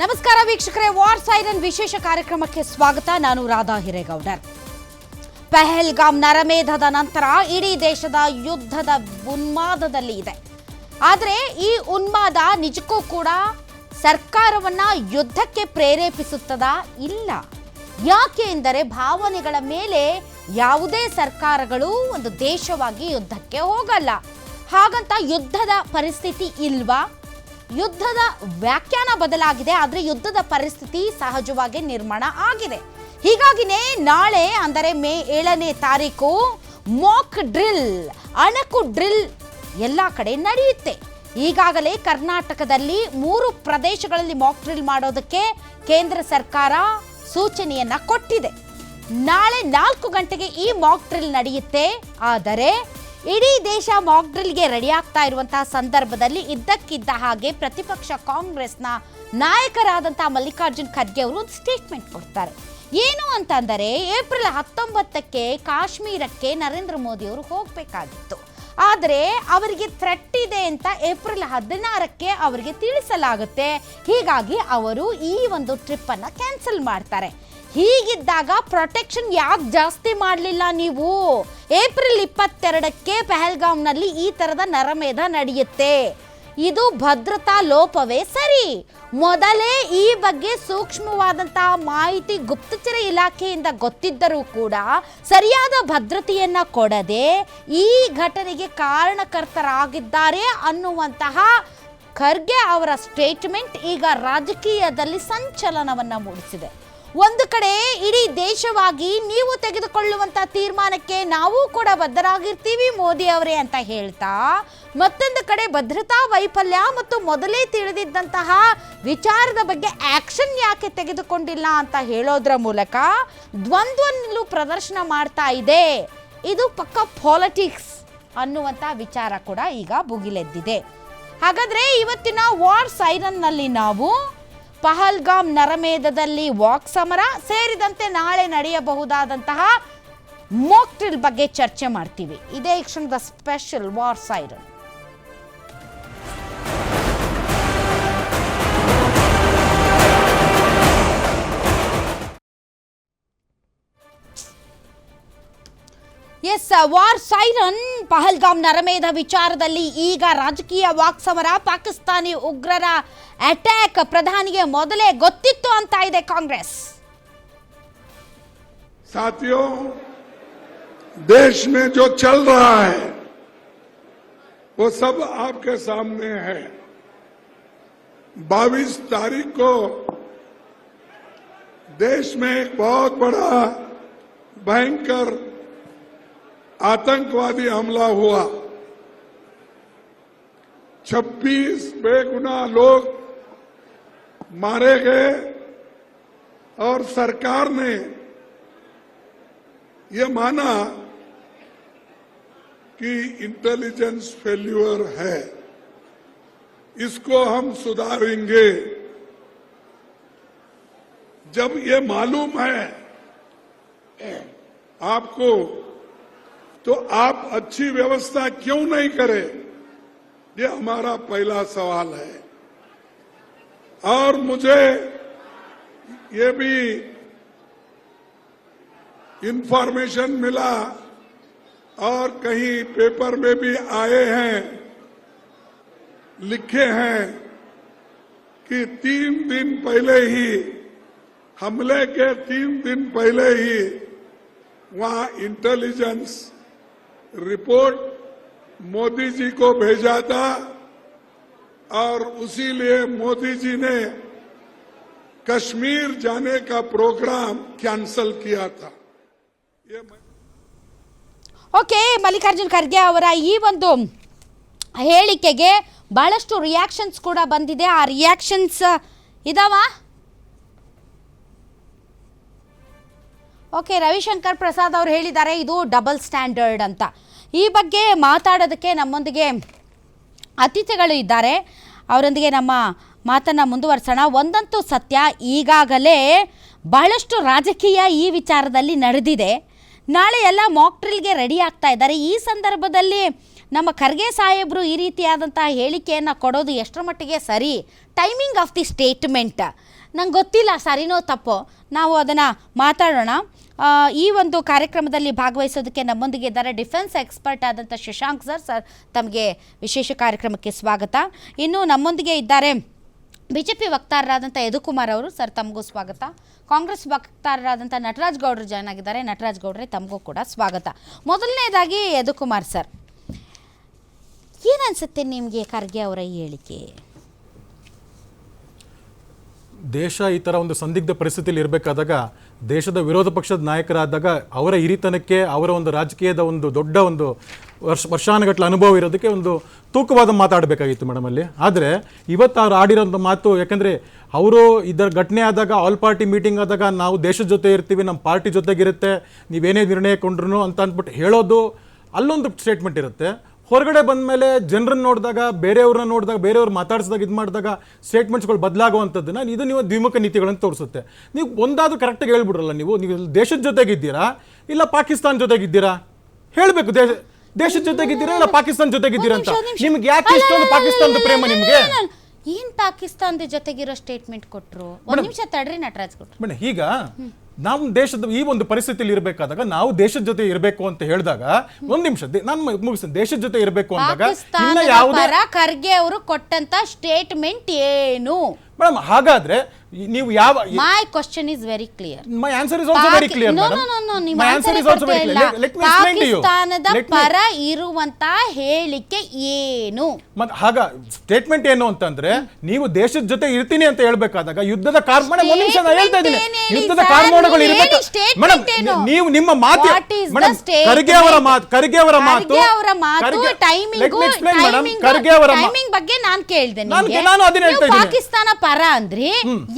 ನಮಸ್ಕಾರ ವೀಕ್ಷಕರೇ war siren ವಿಶೇಷ ಕಾರ್ಯಕ್ರಮಕ್ಕೆ ಸ್ವಾಗತ. ನಾನು ರಾಧಾ ಹಿರೇಗೌಡರ್. ಪೆಹಲ್ಗಾಮ್ ನರಮೇಧದ ನಂತರ ಇಡೀ ದೇಶದ ಯುದ್ಧದ ಉನ್ಮಾದದಲ್ಲಿ ಇದೆ. ಆದರೆ ಈ ಉನ್ಮಾದ ನಿಜಕ್ಕೂ ಕೂಡ ಸರ್ಕಾರವನ್ನ ಯುದ್ಧಕ್ಕೆ ಪ್ರೇರೇಪಿಸುತ್ತದಾ ಇಲ್ಲ. ಯಾಕೆ ಎಂದರೆ ಭಾವನೆಗಳ ಮೇಲೆ ಯಾವುದೇ ಸರ್ಕಾರಗಳು ಒಂದು ದೇಶವಾಗಿ ಯುದ್ಧಕ್ಕೆ ಹೋಗಲ್ಲ. ಹಾಗಂತ ಯುದ್ಧದ ಪರಿಸ್ಥಿತಿ ಇಲ್ವಾ? ಯುದ್ಧದ ವ್ಯಾಖ್ಯಾನ ಬದಲಾಗಿದೆ, ಆದರೆ ಯುದ್ಧದ ಪರಿಸ್ಥಿತಿ ಸಹಜವಾಗಿ ನಿರ್ಮಾಣ ಆಗಿದೆ. ಹೀಗಾಗಿನೇ ನಾಳೆ, ಅಂದರೆ ಮೇ ಏಳನೇ ತಾರೀಕು ಮೋಕ್ ಡ್ರಿಲ್ ಅಣಕು ಡ್ರಿಲ್ ಎಲ್ಲ ಕಡೆ ನಡೆಯುತ್ತೆ. ಈಗಾಗಲೇ ಕರ್ನಾಟಕದಲ್ಲಿ ಮೂರು ಪ್ರದೇಶಗಳಲ್ಲಿ ಮಾಕ್ ಡ್ರಿಲ್ ಮಾಡೋದಕ್ಕೆ ಕೇಂದ್ರ ಸರ್ಕಾರ ಸೂಚನೆಯನ್ನ ಕೊಟ್ಟಿದೆ. ನಾಳೆ ನಾಲ್ಕು ಗಂಟೆಗೆ ಈ ಮಾಕ್ ಡ್ರಿಲ್ ನಡೆಯುತ್ತೆ, ಆದರೆ ಇಡೀ ದೇಶ ಮಾಕ್ ಡ್ರಿಲ್ಗೆ ರೆಡಿ ಆಗ್ತಾ ಇರುವಂತಹ ಸಂದರ್ಭದಲ್ಲಿ ಇದ್ದಕ್ಕಿದ್ದ ಹಾಗೆ ಪ್ರತಿಪಕ್ಷ ಕಾಂಗ್ರೆಸ್ನ ನಾಯಕರಾದಂತಹ ಮಲ್ಲಿಕಾರ್ಜುನ್ ಖರ್ಗೆ ಅವರು ಒಂದು ಸ್ಟೇಟ್ಮೆಂಟ್ ಕೊಡ್ತಾರೆ. ಏನು ಅಂತಂದರೆ, ಏಪ್ರಿಲ್ ಹತ್ತೊಂಬತ್ತಕ್ಕೆ ಕಾಶ್ಮೀರಕ್ಕೆ ನರೇಂದ್ರ ಮೋದಿ ಅವರು ಹೋಗಬೇಕಾಗಿತ್ತು. ಆದರೆ ಅವರಿಗೆ ಥ್ರೆಟ್ ಇದೆ ಅಂತ ಏಪ್ರಿಲ್ ಹದಿನಾರಕ್ಕೆ ಅವರಿಗೆ ತಿಳಿಸಲಾಗುತ್ತೆ. ಹೀಗಾಗಿ ಅವರು ಈ ಒಂದು ಟ್ರಿಪ್ಪನ್ನು ಕ್ಯಾನ್ಸಲ್ ಮಾಡ್ತಾರೆ. ಹೀಗಿದ್ದಾಗ ಪ್ರೊಟೆಕ್ಷನ್ ಯಾಕೆ ಜಾಸ್ತಿ ಮಾಡಲಿಲ್ಲ ನೀವು? ಏಪ್ರಿಲ್ ಇಪ್ಪತ್ತೆರಡಕ್ಕೆ ಪಹಲ್ಗಾಮ್ನಲ್ಲಿ ಈ ಥರದ ನರಮೇಧ ನಡೆಯುತ್ತೆ. ಇದು ಭದ್ರತಾ ಲೋಪವೇ ಸರಿ? ಮೊದಲೇ ಈ ಬಗ್ಗೆ ಸೂಕ್ಷ್ಮವಾದಂತಹ ಮಾಹಿತಿ ಗುಪ್ತಚರ ಇಲಾಖೆಯಿಂದ ಗೊತ್ತಿದ್ದರೂ ಕೂಡ ಸರಿಯಾದ ಭದ್ರತೆಯನ್ನ ಕೊಡದೆ ಈ ಘಟನೆಗೆ ಕಾರಣಕರ್ತರಾಗಿದ್ದಾರೆ ಅನ್ನುವಂತಹ ಖರ್ಗೆ ಅವರ ಸ್ಟೇಟ್ಮೆಂಟ್ ಈಗ ರಾಜಕೀಯದಲ್ಲಿ ಸಂಚಲನವನ್ನು ಮೂಡಿಸಿದೆ. ಒಂದು ಕಡೆ ಇಡೀ ದೇಶವಾಗಿ ನೀವು ತೆಗೆದುಕೊಳ್ಳುವಂತ ತೀರ್ಮಾನಕ್ಕೆ ನಾವು ಕೂಡ ಬದ್ಧರಾಗಿರ್ತೀವಿ, ಮೋದಿ ಅವರೇ ಅಂತ ಹೇಳ್ತಾ, ಮತ್ತೊಂದು ಕಡೆ ಭದ್ರತಾ ವೈಫಲ್ಯ ಮತ್ತು ಮೊದಲೇ ತಿಳಿದಿದ್ದಂತಹ ವಿಚಾರದ ಬಗ್ಗೆ ಆಕ್ಷನ್ ಯಾಕೆ ತೆಗೆದುಕೊಂಡಿಲ್ಲ ಅಂತ ಹೇಳೋದ್ರ ಮೂಲಕ ದ್ವಂದ್ವ ನಿಲುವು ಪ್ರದರ್ಶನ ಮಾಡ್ತಾ ಇದೆ. ಇದು ಪಕ್ಕ ಪಾಲಿಟಿಕ್ಸ್ ಅನ್ನುವಂಥ ವಿಚಾರ ಕೂಡ ಈಗ ಭುಗಿಲೆದ್ದಿದೆ. ಹಾಗಾದ್ರೆ ಇವತ್ತಿನ ವಾರ್ ಸೈರನ್ನಲ್ಲಿ ನಾವು ಪಹಲ್ಗಾಮ್ ನರಮೇಧದಲ್ಲಿ ವಾಕ್ ಸಮರ ಸೇರಿದಂತೆ ನಾಳೆ ನಡೆಯಬಹುದಾದಂತಹ ಮೋಕ್ಟ್ರಿಲ್ ಬಗ್ಗೆ ಚರ್ಚೆ ಮಾಡ್ತೀವಿ. ಇದೇ ಕ್ಷಣದ special war siren S war siren Pahalgam ನರಮೇಧ ವಿಚಾರದಲ್ಲಿ ಈಗ ರಾಜಕೀಯ ವಾಕ್ಸಮರ ಪಾಕಿಸ್ತಾನಿ ಉಗ್ರರ ಅಟ್ಯಾಕ್ ಪ್ರಧಾನಿಗೆ ಮೊದಲೇ ಗೊತ್ತಿತ್ತು ಅಂತ ಇದೆ ಕಾಂಗ್ರೆಸ್ साथियों देश में जो चल रहा है वो सब आपके सामने है 22 तारीख को देश में एक बहुत बड़ा भयंकर आतंकवादी हमला हुआ। 26 बेगुना लोग मारे गए और सरकार ने ये माना कि इंटेलिजेंस फेल्यूर है। इसको हम सुधारेंगे। जब ये मालूम है, आपको तो आप अच्छी व्यवस्था क्यों नहीं करें? ये हमारा पहला सवाल है। और मुझे ये भी इंफॉर्मेशन मिला और कहीं पेपर में भी आए हैं, लिखे हैं कि तीन दिन पहले ही, हमले के तीन दिन पहले ही वहाँ इंटेलिजेंस रिपोर्ट मोदी जी को भेजा था और उसी लिए मोदी जी ने कश्मीर जाने का प्रोग्राम कैंसल किया था ये मैं- ಓಕೆ ಮಲ್ಲಿಕಾರ್ಜುನ್ ಖರ್ಗೆ ಅವರ ಈ ಒಂದು ಹೇಳಿಕೆಗೆ ಬಹಳಷ್ಟು ರಿಯಾಕ್ಷನ್ಸ್ ಕೂಡ ಬಂದಿದೆ ಆ ರಿಯಾಕ್ಷನ್ಸ್ ಇದಾವ ಓಕೆ, ರವಿಶಂಕರ್ ಪ್ರಸಾದ್ ಅವರು ಹೇಳಿದ್ದಾರೆ, ಇದು ಡಬಲ್ ಸ್ಟ್ಯಾಂಡರ್ಡ್ ಅಂತ. ಈ ಬಗ್ಗೆ ಮಾತಾಡೋದಕ್ಕೆ ನಮ್ಮೊಂದಿಗೆ ಅತಿಥಿಗಳು ಇದ್ದಾರೆ. ಅವರೊಂದಿಗೆ ನಮ್ಮ ಮಾತನ್ನು ಮುಂದುವರ್ಸೋಣ. ಒಂದಂತೂ ಸತ್ಯ, ಈಗಾಗಲೇ ಬಹಳಷ್ಟು ರಾಜಕೀಯ ಈ ವಿಚಾರದಲ್ಲಿ ನಡೆದಿದೆ. ನಾಳೆ ಎಲ್ಲ ಮಾಕ್ ಡ್ರಿಲ್ಗೆ ರೆಡಿ ಆಗ್ತಾ ಇದ್ದಾರೆ. ಈ ಸಂದರ್ಭದಲ್ಲಿ ನಮ್ಮ ಖರ್ಗೆ ಸಾಹೇಬರು ಈ ರೀತಿಯಾದಂತಹ ಹೇಳಿಕೆಯನ್ನು ಕೊಡೋದು ಎಷ್ಟರ ಮಟ್ಟಿಗೆ ಸರಿ? ಟೈಮಿಂಗ್ ಆಫ್ ದಿ ಸ್ಟೇಟ್ಮೆಂಟ್ ನಂಗೆ ಗೊತ್ತಿಲ್ಲ, ಸರಿನೋ ತಪ್ಪೋ. ನಾವು ಅದನ್ನು ಮಾತಾಡೋಣ. ಈ ಒಂದು ಕಾರ್ಯಕ್ರಮದಲ್ಲಿ ಭಾಗವಹಿಸೋದಕ್ಕೆ ನಮ್ಮೊಂದಿಗೆ ಇದ್ದಾರೆ ಡಿಫೆನ್ಸ್ ಎಕ್ಸ್ಪರ್ಟ್ ಆದಂಥ ಶಶಾಂಕ್ ಸರ್. ಸರ್, ತಮಗೆ ವಿಶೇಷ ಕಾರ್ಯಕ್ರಮಕ್ಕೆ ಸ್ವಾಗತ. ಇನ್ನು ನಮ್ಮೊಂದಿಗೆ ಇದ್ದಾರೆ ಬಿ ಜೆ ಪಿ ವಕ್ತಾರರಾದಂಥ ಯದುಕುಮಾರ್ ಅವರು. ಸರ್, ತಮಗೂ ಸ್ವಾಗತ. ಕಾಂಗ್ರೆಸ್ ವಕ್ತಾರರಾದಂಥ ನಟರಾಜ್ ಗೌಡರು ಜಾಯ್ನ್ ಆಗಿದ್ದಾರೆ. ನಟರಾಜ್ ಗೌಡ್ರೆ, ತಮಗೂ ಕೂಡ ಸ್ವಾಗತ. ಮೊದಲನೇದಾಗಿ ಯದುಕುಮಾರ್ ಸರ್. ಏನನ್ಸುತ್ತೆ ನಿಮಗೆ ಖರ್ಗೆ ಅವರ ಹೇಳಿಕೆ? ದೇಶ ಈ ಥರ ಒಂದು ಸಂದಿಗ್ಧ ಪರಿಸ್ಥಿತಿಯಲ್ಲಿ ಇರಬೇಕಾದಾಗ, ದೇಶದ ವಿರೋಧ ಪಕ್ಷದ ನಾಯಕರಾದಾಗ ಅವರ ಹಿರಿತನಕ್ಕೆ, ಅವರ ಒಂದು ರಾಜಕೀಯದ ಒಂದು ದೊಡ್ಡ ಒಂದು ವರ್ಷ, ವರ್ಷಾನುಗಟ್ಟಲೆ ಅನುಭವ ಇರೋದಕ್ಕೆ ಒಂದು ತೂಕವಾದ ಮಾತಾಡಬೇಕಾಗಿತ್ತು ಮೇಡಮ್ ಅಲ್ಲಿ. ಆದರೆ ಇವತ್ತು ಅವ್ರು ಆಡಿರೋಂಥ ಮಾತು, ಯಾಕಂದರೆ ಅವರು ಇದರ ಘಟನೆ ಆದಾಗ, ಆಲ್ ಪಾರ್ಟಿ ಮೀಟಿಂಗ್ ಆದಾಗ ನಾವು ದೇಶದ ಜೊತೆ ಇರ್ತೀವಿ, ನಮ್ಮ ಪಾರ್ಟಿ ಜೊತೆಗಿರುತ್ತೆ, ನೀವೇನೇ ನಿರ್ಣಯ ಕೊಂಡ್ರು ಅಂತ ಅಂದ್ಬಿಟ್ಟು ಹೇಳೋದು ಅಲ್ಲೊಂದು ಸ್ಟೇಟ್ಮೆಂಟ್ ಇರುತ್ತೆ. ಹೊರಗಡೆ ಬಂದ ಮೇಲೆ ಜನರನ್ನ ನೋಡಿದಾಗ ಬೇರೆಯವ್ರನ್ನ ನೋಡಿದಾಗ ಬೇರೆಯವ್ರು ಮಾತಾಡಿಸಿದಾಗ ಇದು ಮಾಡಿದಾಗ ಸ್ಟೇಟ್ಮೆಂಟ್ಸ್ಗಳು ಬದಲಾಗುವಂಥದ್ದನ್ನ ಇದು ನೀವು ದ್ವಿಮುಖ ನೀತಿಗಳನ್ನು ತೋರಿಸುತ್ತೆ. ನೀವು ಒಂದಾದ್ರೂ ಕರೆಕ್ಟಾಗಿ ಹೇಳ್ಬಿಡ್ರಲ್ಲ ನೀವು ನೀವು ದೇಶದ ಜೊತೆಗಿದ್ದೀರಾ? ಇಲ್ಲ ಪಾಕಿಸ್ತಾನ ಜೊತೆಗಿದ್ದೀರಾ? ಹೇಳಬೇಕು ದೇಶ ದೇಶದ ಜೊತೆಗಿದ್ದೀರಾ ಇಲ್ಲ ಪಾಕಿಸ್ತಾನ ಜೊತೆಗಿದ್ದೀರಾ ಅಂತ. ನಿಮ್ಗೆ ಯಾಕೆ ಇಷ್ಟೊಂದು ಪಾಕಿಸ್ತಾನದ ಪ್ರೇಮ ನಿಮಗೆ? ಏನ್ ಪಾಕಿಸ್ತಾನದ ಜೊತೆಗಿರೋ ಸ್ಟೇಟ್ಮೆಂಟ್ ಕೊಟ್ರು? ಒಂದ್ ನಿಮಿಷ ತಡ್ರಿ ನಟರಾಜ್ ಕೊಟ್ರು ಮೇಡಮ್ ಈಗ ನಾವು ದೇಶದ ಈ ಒಂದು ಪರಿಸ್ಥಿತಿಯಲ್ಲಿ ಇರಬೇಕಾದಾಗ ನಾವು ದೇಶದ ಜೊತೆ ಇರಬೇಕು ಅಂತ ಹೇಳಿದಾಗ ಒಂದ್ ನಿಮಿಷ ನಾನು ಮುಗಿಸ್ತೇನೆ. ದೇಶದ ಜೊತೆ ಇರಬೇಕು ಅಂದಾಗ ಇನ್ನ ಪಾಕಿಸ್ತಾನದ ಯಾವುದೇ ಪರ ಖರ್ಗೆ ಅವರು ಕೊಟ್ಟಂತ ಸ್ಟೇಟ್ಮೆಂಟ್ ಏನು? ಮೇಡಮ್ ಹಾಗಾದ್ರೆ ನೀವು ಯಾವ my question is very clear my answer is also very clear no no no ನಿಮ್ಮ answer let me explain to you ಪಾಕಿಸ್ತಾನದ ಪರ ಇರುವಂತ ಹೇಳಿಕೆ ಏನು? ಮತ್ತೆ ಹಾಗ ಸ್ಟೇಟ್ಮೆಂಟ್ ಏನು ಅಂತಂದ್ರೆ ನೀವು ದೇಶದ ಜೊತೆ ಇರ್ತೀನಿ ಅಂತ ಹೇಳಬೇಕಾದಾಗ ಯುದ್ಧದ ಕಾರ್ಮಣೆ ಒಂದು ನಿಮಿಷ ನಾನು ಹೇಳ್ತಾ ಇದ್ದೀನಿ. ಯುದ್ಧದ ಕಾರ್ಮೋಣಗಳು ಇರಬೇಕು ಏನು? ನೀವು ನಿಮ್ಮ ಮಾತು ಮೇಡಂ? ಖರ್ಗೆ ಅವರ ಮಾತು ಖರ್ಗೆ ಅವರ ಮಾತು ಕರ್ಗೆ ಅವರ ಮಾತು ಟೈಮಿಂಗ್ ಖರ್ಗೆ ಅವರ ಟೈಮಿಂಗ್ ಬಗ್ಗೆ ನಾನ್ ಕೇಳ್ದೆ ನಾನು- ಕೇಳ್ತೇನೆ ನಾನು ಅದನ್ನ ಹೇಳ್ತಾ ಇದ್ದೀನಿ. ಪಾಕಿಸ್ತಾನ ಪರ ಅಂದ್ರಿ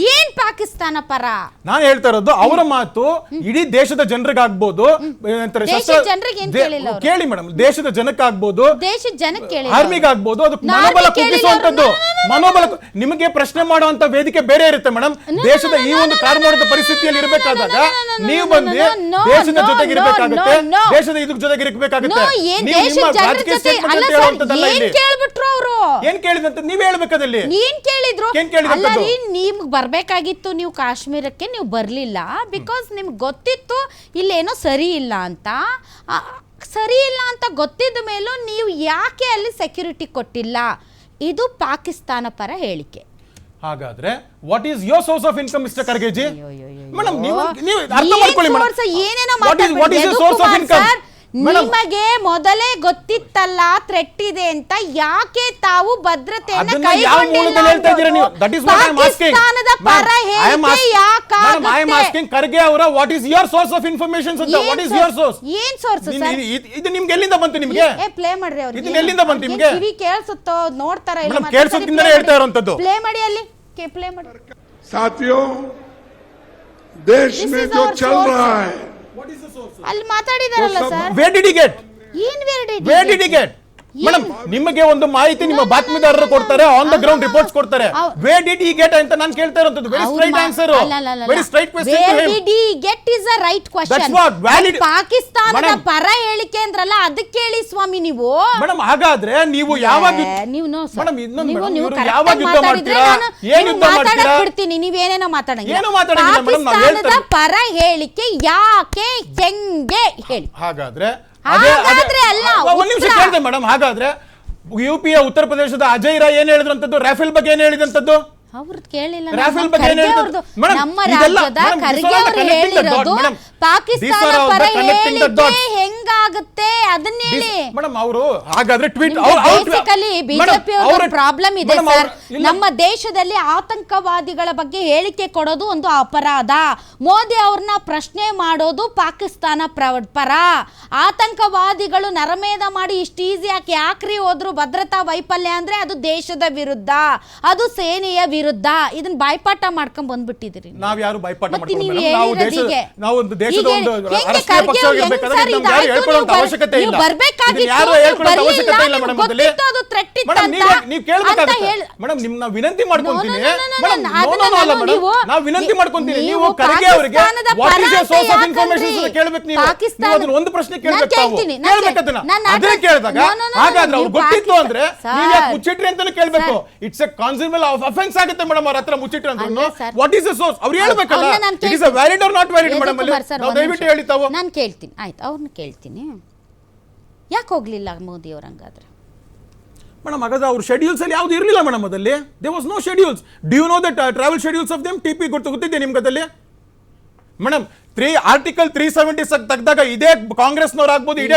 ಏನ್ ಪಾಕಿಸ್ತಾನ ಪರ? ನಾನು ಹೇಳ್ತಾ ಇರೋದು ಅವರ ಮಾತು ಇಡೀ ದೇಶದ ಜನರಿಗಾಗ್ಬೋದು ಏನಂತಾರೆ ದೇಶದ ಶಸ್ತ್ರ- ಜನರಿಗೆ ಏನ್ ದೇ- ಕೇಳಿಲ್ಲ ಅವ್ರು. ಕೇಳಿ ಮೇಡಮ್ ದೇಶದ ಜನಕ್ಕಾಗ್ಬೋದು ದೇಶದ ಜನಕ್ಕೆ ಕೇಳಿ ಆರ್ಮಿಗೆ ಆಗ್ಬೋದು ನಾನು ಮನೋಬಲ ಕೇಳಿಲ್ಲ ಕುಗ್ಗಿಸುವಂತದ್ದು ಅವ್ರನ್ನ. ಮನೋಬಲ ಕು- ನಿಮಗೆ ಪ್ರಶ್ನೆ ಮಾಡುವಂತ ವೇದಿಕೆ ಬೇರೆ ಇರುತ್ತೆ ಮೇಡಮ್. ದೇಶದ ಈ ಒಂದು ಕಾರ್ಮೋಡದ ಪರಿಸ್ಥಿತಿಯಲ್ಲಿ ಇರಬೇಕಾದಾಗ ನೀವು ಬಂದು ದೇಶದ ಜೊತೆಗೆ ಇರಬೇಕಾಗುತ್ತೆ. ದೇಶದ ಇದ್ರ ಜೊತೆಗೆ ಇರಬೇಕಾಗುತ್ತೆ. ನೋ ಏನ್ ನೀವು ದೇಶದ ನಿಮ್ಮ ಜನರ ರಾಜಕೀಯ ಜೊತೆ ಅಲ್ಲ ಸರ್ ಹೇಳುವಂತದ್ದಲ್ಲ ಏನ್ ಇಲ್ಲಿ. ಕೇಳ್ಬಿಟ್ರು ಅವರು? ಏನ್ ಕೇಳಿದಂತ ನೀವ್ ಹೇಳ್ಬೇಕಾದಲ್ಲಿ ಏನ್ ಕೇಳಿದ್ರು? ಏನ್ ಕೇಳಿದ್ರು ಅಲ್ಲ ರೀ ನಿಮ್ಗೆ ಬರ್ಬೇಕಾಗಿತ್ತು ನೀವು ಕಾಶ್ಮೀರಕ್ಕೆ ನೀವು ಬರಲಿಲ್ಲ. ಬಿಕಾಸ್ ನಿಮ್ಗೆ ಗೊತ್ತಿತ್ತು ಇಲ್ಲೇನೋ ಸರಿ ಇಲ್ಲ ಅಂತ. ಸರಿ ಇಲ್ಲ ಅಂತ ಗೊತ್ತಿದ್ದ ಮೇಲೂ ನೀವು ಯಾಕೆ ಅಲ್ಲಿ ಸೆಕ್ಯೂರಿಟಿ ಕೊಟ್ಟಿಲ್ಲ? ಇದು ಪಾಕಿಸ್ತಾನ ಪರ ಹೇಳಿಕೆ. ಹಾಗಾದ್ರೆ what is your source of income mister Kharge ji. Madam ನೀವು ನೀವು ಅರ್ಥ ಮಾಡ್ಕೊಳ್ಳಿ ಮೇಡಮ್ ಏನೇನೋ what is what is your source of income sir, ನಿಮಗೆ ಮೊದಲೇ ಗೊತ್ತಿತ್ತಲ್ಲ ಥ್ರೆಟ್ ಇದೆ ಅಂತ ಯಾಕೆ ತಾವು ಭದ್ರತೆಯನ್ನ ಅದನ್ನ ಯಾವ ಮೂಲದಲ್ಲಿ ಹೇಳ್ತಾ ಇದ್ದೀರಾ ನೀವು that is what I am asking ಪಾಕಿಸ್ತಾನದ ಪರ ಹೇಳಿಕೆ madam I am ಯಾಕಾಗುತ್ತೆ asking Kharge ಅವರ what is your source of information ಅಂತ ಏನ್ what is source? Your source ಏನ್ ಸೋರ್ಸ್ ಸರ್ ಇದು ನಿಮ್ಗೆ ಎಲ್ಲಿಂದ ಬಂತು ನಿಮ್ಗೆ ಏ ಪ್ಲೇ ಮಾಡ್ರಿ ಅವ್ರಿಗೆ ಇದನ್ನ ಎಲ್ಲಿಂದ ಬಂತು ನಿಮ್ಗೆ? ಕಿವಿ ಕೇಳಿಸುತ್ತೋ ನೋಡ್ತಾರ Madam, ಕೇಳ್ಸೋದ್ರಿಂದನೇ ಹೇಳ್ತಾ ಇರೋಂಥದ್ದು. ಪ್ಲೇ ಮಾಡಿ ಅಲ್ಲಿ ಪ್ಲೇ ಮಾಡಿ साथियों देश This में is जो our चल source. रहा है ಅಲ್ಲಿ ಮಾತಾಡಿದಾರಲ್ಲ sir where did you get ಏನ್ where did where did you get madam ನಿಮಗೆ ಒಂದು ಮಾಹಿತಿ ನಿಮ್ಮ ಬಾತ್ಮೀದಾರರು ಕೊಡ್ತಾರೆ ಆನ್ ದ ಗ್ರೌಂಡ್ ರಿಪೋರ್ಟ್ಸ್ ಕೊಡ್ತಾರೆ. ವೇ ಡಿಡ್ ಈ ಗೆಟ್ ಅಂತ ನಾನು ಕೇಳ್ತಾ ಇರೋದು very straight answer very straight question where did he get is a right question that's what valid ಪಾಕಿಸ್ತಾನದ ಪರ ಹೇಳಿಕೆ ಅಂದ್ರಲ್ಲ ಅದಕ್ಕೆ ಹೇಳಿ ಸ್ವಾಮಿ ನೀವು. ಮೇಡಮ್ ಹಾಗಾದ್ರೆ ನೀವು ಯಾವಾಗ ನೀವು ನೋ. ಮೇಡಮ್ ಇನ್ನೊಂದು ನೀವು ನೀವು ಯಾವಾಗ ಯುದ್ಧ ಮಾಡ್ತೀರಾ? ಏನು ನೀವು ಯುದ್ಧ ಮಾಡ್ತೀರಾ? ಬಿಡ್ತೀನಿ ಏನೇನೋ ಮಾತಾಡಂಗಿಲ್ಲ. ಏನು ಮಾತಾಡಂಗಿಲ್ಲ ಮೇಡಮ್ ನಾವು ಪಾಕಿಸ್ತಾನದ ಪರ ಹೇಳಿಕೆ ಯಾಕೆ ಹೆಂಗೆ ಹೇಳಿ. ಹಾಗಾದ್ರೆ ಅದೇ ಅದೇ ಹಾಗಾದ್ರೆ ಅಲ್ಲ, ಒಂದ್ ನಿಮಿಷ ಉತ್ತರ. ಕೇಳಿದೆ ಮೇಡಮ್ ಹಾಗಾದ್ರೆ ಯು ಪಿ ಉತ್ತರ ಪ್ರದೇಶದ ಅಜಯ್ ರಾಯ್ ಏನ್ ಹೇಳಿದ್ರಂತದ್ದು ರಾಫೆಲ್ ಬಗ್ಗೆ ಏನ್ ಹೇಳಿದಂತದ್ದು ಅವ್ರದ್ದು ಕೇಳಿಲ್ಲ ರಾಫೇಲ್ ನಮ್ಮ ಬಗ್ಗೆ ಏನ್ ಖರ್ಗೆ ಹೇಳ್ತಾರೆ? ನಮ್ಮ ಇದೆಲ್ಲ- ರಾಜ್ಯದ these Kharge are all the ಅವರು connecting the dots, ಹೇಳಿರೋದು madam. ಪಾಕಿಸ್ತಾನ These are ಪರ connecting the dots. ಹೆಂಗಾಗುತ್ತೆ ಅದನ್ನ ಹೇಳಿ ಮೇಡಮ್ ಅವರು ಹಾಗಾದ್ರೆ ಟ್ವೀಟ್ ಬೇಸಿಕಲಿ ಬಿಜೆಪಿ ಪ್ರಾಬ್ಲಮ್ ಇದೆ ಸರ್ ನಮ್ಮ ದೇಶದಲ್ಲಿ ಆತಂಕವಾದಿಗಳ ಬಗ್ಗೆ ಹೇಳಿಕೆ ಕೊಡೋದು ಒಂದು ಅಪರಾಧ ಮೋದಿ ಅವ್ರನ್ನ ಪ್ರಶ್ನೆ ಮಾಡೋದು ಪಾಕಿಸ್ತಾನ ಪ್ರ- ಪರ ಆತಂಕವಾದಿಗಳು ನರಮೇಧ ಮಾಡಿ ಇಷ್ಟು ಈಸಿ ಯಾಕೆ ಯಾಕ್ರಿ ಹೋದ್ರು ಭದ್ರತಾ ವೈಫಲ್ಯ ಅಂದ್ರೆ ಅದು ದೇಶದ ವಿರುದ್ಧ ಅದು ಸೇನೆಯ ವಿರುದ್ಧ ಇದನ್ನ ಬಾಯ್ಪಾಠ ಮಾಡ್ಕೊಂಡ್ ಬಂದ್ಬಿಟ್ಟಿದ್ರಿ ನಾವ್. ಯಾರು ಬಾಯ್ಪಾಠ ಮತ್ತೆ ನೀವು madam. ನಾವು ಹೇಳಿರೋದು ದೇಶ ಹೀಗೆ. ನಾವು ಒಂದು ದೇಶದ ಹೀಗೆ ಒಂದು ಹೆಂಗೆ ರಾಷ್ಟ್ರೀಯ ಖರ್ಗೆ ಪಕ್ಷ ಅವ್ರು ಹೆಂಗ್ ಸರ್ ನಮ್ಗೆ ಯಾರು ಇದಾಯ್ತು? ಹೇಳ್ಕೊಳ್ಳುವಂತ ನೀವು ಬರ್- ಅವಶ್ಯಕತೆ ನೀವು ಇಲ್ಲ. ಬರ್ಬೇಕಾಗಿತ್ತು, ಇದನ್ನ ಯಾರು ನೀವು ಬರ್ಲಿಲ್ಲ, ಅವಶ್ಯಕತೆ ಇಲ್ಲ ನಿಮ್ಗೆ ಮೇಡಮ್ ಮೊದಲೇ. ಗೊತ್ತಿತ್ತು ಅದು threat ಇತ್ತು ಮೇಡಮ್ ಅಂತ. ನೀವು ನೀವು ಕೇಳ್ಬೇಕಾಗುತ್ತೆ. ಅಂತ ಹೇಳಿ- ಮೇಡಮ್ ನಿಮ್ನ ವಿನಂತಿ ಮಾಡ್ಕೊಂತೀನಿ No, no, no, no, no, madam no, no ಅದನ್ನ ನೋ ಅಲ್ಲ ಮೇಡಮ್. ನೀವು- ನಾವು ವಿನಂತಿ ಮಾಡ್ಕೊಂತೀನಿ. ನೀವು ನೀವು ಖರ್ಗೆ ಅವರಿಗೆ ಪಾಕಿಸ್ತಾನದ ವಾಟ್ ಇಸ್ ಪರ ಯರ್ ಸೋರ್ಸ್ ಆಫ್ ಅಂತ ಇನ್ಫಾರ್ಮೇಶನ್ ಕೇಳಬೇಕು ನೀವು. ಪಾಕಿಸ್ತಾನ- ಅದನ್ನ ಒಂದು ಪ್ರಶ್ನೆ ನಾನ್ ಕೇಳಬೇಕು ತಾವು. ಕೇಳ್ತೀನಿ, ನಾನ್ ಕೇಳ್ಬೇಕು ಅದನ್ನ. ನಾನ್ ಅದೇ ಅಡ್ರೆಸ್- ಕೇಳಿದಾಗ No, no, no, no, ಹಾಗಾದ್ರೆ ಅವ್ರು ನೀವು ಗೊತ್ತಿತ್ತು ಪಾಕಿಸ್ತಾನ- ಅಂದ್ರೆ ನೀವು ಯಾಕೆ ಮುಚ್ಚಿಟ್ರಿ ಅಂತಾನೆ ಕೇಳಬೇಕು. ಇಟ್ಸ್ ಎ ಕಾನ್ಸಿಬಲ್ ಅಫೆನ್ಸ್ ಆಗುತ್ತೆ ಮೇಡಮ್ ಅವ್ರ ಹತ್ರ ಮುಚ್ಚಿಟ್ರೆ ಅಂತ ವಾಟ್ ಇಸ್ ಸೋರ್ಸ್ ಅವ್ರು ಹೇಳ್ಬೇಕಲ್ಲ? It is valid or not valid madam ಅಲ್ಲಿ? ನಾವು ದಯವಿಟ್ಟು. ಹೇಳಿ ತಾವು. ನಾನು ಕೇಳ್ತೀನಿ. ಆಯ್ತು ಅವ್ರನ್ನ ಕೇಳ್ತೀನಿ. ಯಾಕೆ ಹೋಗ್ಲಿಲ್ಲ ಮೋದಿ ಅವ್ರ ಹಂಗಾದ್ರೆ? ಮೇಡಮ್ ಹಾಗಾದ್ರೆ ಅವ್ರ ಶೆಡ್ಯೂಲ್ಸ್ ಅಲ್ಲಿ ಯಾವ್ದು ಇರಲಿಲ್ಲ ಮೇಡಮ್ ಅದಲ್ಲಿ? There was no schedules do know that travel schedules of them T P ಗೊತ್ತು ಗೊತ್ತಿದೆ ನಿಮ್ಗೆ ಅದಲ್ಲಿ? Madam three article three seventy ತೆಗ್ದಾಗ ಇದೇ ಕಾಂಗ್ರೆಸ್ನವ್ರು ಆಗ್ಬೋದು ಇಡೀ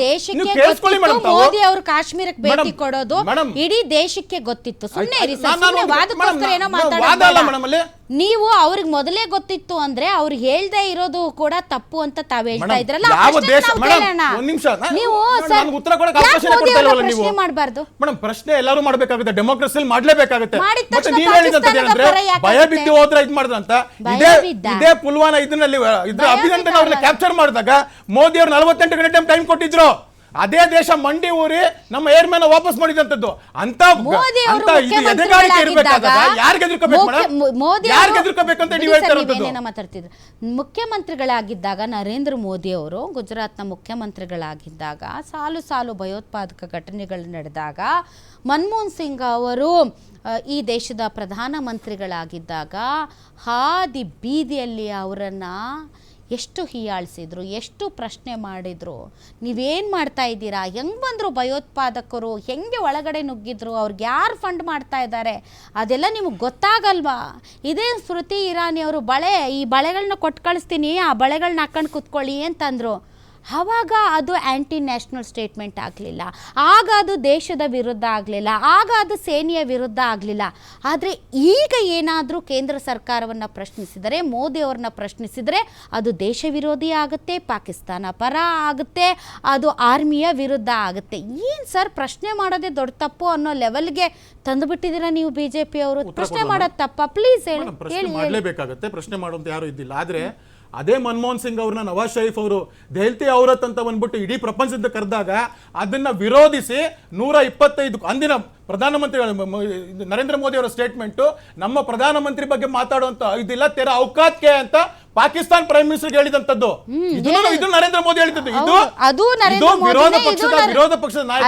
ದೇಶಕ್ಕೆ ಕೇಳಿಸ್ಕೊಳ್ಳಿ ಮೇಡಮ್ ಮೋದಿ ಅವರು ಕಾಶ್ಮೀರಕ್ಕೆ ಭೇಟಿ ಕೊಡೋದು. ಇಡೀ ದೇಶಕ್ಕೆ ಗೊತ್ತಿತ್ತು. ಸುಮ್ಮನೆ ವಾದಕ್ಕೋಸ್ಕರ ಏನೋ. ಮಾತಾಡೋದು ನೀವು ಅವ್ರಿಗೆ ಮೊದಲೇ ಗೊತ್ತಿತ್ತು ಅಂದ್ರೆ ಅವ್ರು ಹೇಳ್ದೆ ಇರೋದು ಕೂಡ ತಪ್ಪು ಅಂತ ತಾವ್ ಹೇಳ್ತಾ ಇದ್ರಲ್ಲ ಆ ಯಾವ ಪ್ರಶ್ನೆ ದೇಶ ನಾವು ಮೇಡಮ್ ಕೇಳೋಣ. ಒಂದ್ ನಿಮಿಷ ನಾನು- ನೀವು ನಾನು- ಸರ್ ನನಗೆ ಉತ್ತರ ಕೊಡಕ್ಕೆ ಯಾಕೆ ಅವಕಾಶನೇ ಮೋದಿ ಕೊಡ್ತಾ ಅವ್ರ ಇಲ್ವಲ್ಲ ನೀವು ಪ್ರಶ್ನೆ ಮಾಡಬಾರ್ದು ಮೇಡಮ್ ಪ್ರಶ್ನೆ ಎಲ್ಲರೂ ಮಾಡ್ಬೇಕಾಗುತ್ತೆ ಡೆಮೋಕ್ರಸಿಯಲ್ಲಿ ಮಾಡ್ಲೇಬೇಕಾಗುತ್ತೆ ಮಾಡಿದ ಮತ್ತೆ ತಕ್ಷಣ ನೀವ್ ಹೇಳಿದಂತ ಪಾಕಿಸ್ತಾನದ ಏನಂದ್ರೆ ಪರ ಯಾಕೆ ಭಯ ಆಗುತ್ತೆ? ಬಿದ್ದು ಹೋದ್ರೆ ಇದ್ ಮಾಡಿದಂತ ಭಯ ಇದೇ ಬಿದ್ದ? ಇದೇ ಪುಲ್ವಾನ ಇದನ್ನಲ್ಲಿ ಇದ್ರ ಭಯ ಅಭಿನಂದನ್ ಅವ್ರನ್ನ. ಕ್ಯಾಪ್ಚರ್ ಮಾಡಿದಾಗ ಮೋದಿ ಅವ್ರು ನಲವತ್ತೆಂಟು ಗಂಟೆ ಟೈಮ್ ಕೊಟ್ಟಿದ್ರು ಅದೇ ದೇಶ ಮಂಡಿ ಊರಿ ನಮ್ಮ ಏರ್ ವಾಪಸ್ ಮಾಡಿದಂತದ್ದು ಅಂತ ಮೋದಿ ಅವರು ಅಂತ ಇದು ಎದೆಗಾರಿಕೆ ಇರ್ಬೇಕಾದಾಗ ಯಾರಿಗೆ ಎದುರ್ಕೋಬೇಕು ಮೇಡಮ್? ಮೋದಿ ಯಾರಿಗೆ ಎದುರ್ಕೋಬೇಕು ಅಂತ ನೀವು ಹೇಳ್ತಾ ಇರೋದು? ಏನೇನೋ ಮಾತಾಡ್ತಿದ್ರು ಮುಖ್ಯಮಂತ್ರಿಗಳಾಗಿದ್ದಾಗ ನರೇಂದ್ರ ಮೋದಿ ಅವರು ಗುಜರಾತ್ನ ಮುಖ್ಯಮಂತ್ರಿಗಳಾಗಿದ್ದಾಗ ಸಾಲು ಸಾಲು ಭಯೋತ್ಪಾದಕ ಘಟನೆಗಳು ನಡೆದಾಗ ಮನಮೋಹನ್ ಸಿಂಗ್ ಅವರು ಆ, ಈ ದೇಶದ ಪ್ರಧಾನಮಂತ್ರಿಗಳಾಗಿದ್ದಾಗ ಹಾದಿ ಬೀದಿಯಲ್ಲಿ ಅವರನ್ನು ಎಷ್ಟು ಹೀಯಾಳಿಸಿದ್ರು, ಎಷ್ಟು ಪ್ರಶ್ನೆ ಮಾಡಿದ್ರು, ನೀವೇನು ಮಾಡ್ತಾ ಇದ್ದೀರಾ, ಹೆಂಗೆ ಬಂದರು ಭಯೋತ್ಪಾದಕರು, ಹೆಂಗೆ ಒಳಗಡೆ ನುಗ್ಗಿದ್ರು, ಅವ್ರಿಗೆ ಯಾರು ಫಂಡ್ ಮಾಡ್ತಾ ಇದ್ದಾರೆ ಅದೆಲ್ಲ ನಿಮಗೆ ಗೊತ್ತಾಗಲ್ವಾ? ಇದೇ ಸ್ಮೃತಿ ಇರಾನಿ ಅವರು ಬಳೆ, ಈ ಬಳೆಗಳನ್ನ ಕೊಟ್ಟು ಕಳಿಸ್ತೀನಿ, ಆ ಬಳೆಗಳನ್ನ ಹಾಕೊಂಡು ಕುತ್ಕೊಳ್ಳಿ ಅಂತಂದರು. ಆವಾಗ ಅದು ಆ್ಯಂಟಿ ನ್ಯಾಷನಲ್ ಸ್ಟೇಟ್ಮೆಂಟ್ ಆಗಲಿಲ್ಲ. ಆಗ ಅದು ದೇಶದ ವಿರುದ್ಧ ಆಗಲಿಲ್ಲ. ಆಗ ಅದು ಸೇನೆಯ ವಿರುದ್ಧ ಆಗಲಿಲ್ಲ. ಆದರೆ ಈಗ ಏನಾದರೂ ಕೇಂದ್ರ ಸರ್ಕಾರವನ್ನು ಪ್ರಶ್ನಿಸಿದರೆ ಮೋದಿ ಅವ್ರನ್ನ ಪ್ರಶ್ನಿಸಿದರೆ ಅದು ದೇಶ ವಿರೋಧಿ ಆಗುತ್ತೆ ಪಾಕಿಸ್ತಾನ ಪರ ಆಗುತ್ತೆ ಅದು ಆರ್ಮಿಯ ವಿರುದ್ಧ ಆಗುತ್ತೆ. ಏನು ಸರ್ ಪ್ರಶ್ನೆ ಮಾಡೋದೇ ದೊಡ್ಡ ತಪ್ಪು ಅನ್ನೋ ಲೆವೆಲ್ಗೆ ತಂದುಬಿಟ್ಟಿದ್ದೀರಾ ನೀವು ಬಿ ಜೆ ಪಿ ಅವರು? ಪ್ರಶ್ನೆ ಮಾಡೋದು ತಪ್ಪ. ಪ್ಲೀಸ್ ಹೇಳಿ ಮಾಡಲೇಬೇಕಾಗತ್ತೆ ಪ್ರಶ್ನೆ ಮಾಡುವಂತ ಯಾರು ಇದ್ದಿಲ್ಲ. ಆದ್ರೆ ಅದೇ ಮನಮೋಹನ್ ಸಿಂಗ್ ಅವ್ರನ್ನ ನವಾಜ್ ಶರೀಫ್ ಅವರು ದೆಹಲ್ತಿ ಔರತ್ ಅಂತ ಬಂದ್ಬಿಟ್ಟು ಇಡೀ ಪ್ರಪಂಚದ ಕರೆದಾಗ ಅದನ್ನ ವಿರೋಧಿಸಿ ನೂರ ಇಪ್ಪತ್ತೈದು ಅಂದಿನ ಪ್ರಧಾನಮಂತ್ರಿ ನರೇಂದ್ರ ಮೋದಿ ಅವರ ಸ್ಟೇಟ್ಮೆಂಟ್ ನಮ್ಮ ಪ್ರಧಾನಮಂತ್ರಿ ಬಗ್ಗೆ ಮಾತಾಡುವಂತ ಇದಿಲ್ಲ ತೆರ ಔಕಾತ್ಗೆ ಅಂತ ಪಾಕಿಸ್ತಾನ್ ಪ್ರೈಮ್ ಮಿನಿಸ್ಟರ್ ಹೇಳಿದಂತದ್ದು ಇದನ್ನು ಇದು ನರೇಂದ್ರ ಮೋದಿ ಹೇಳಿದ್ದು ಇದು ಅದು ವಿರೋಧ ಪಕ್ಷದ ವಿರೋಧ ಪಕ್ಷದ ನಾಯಕ?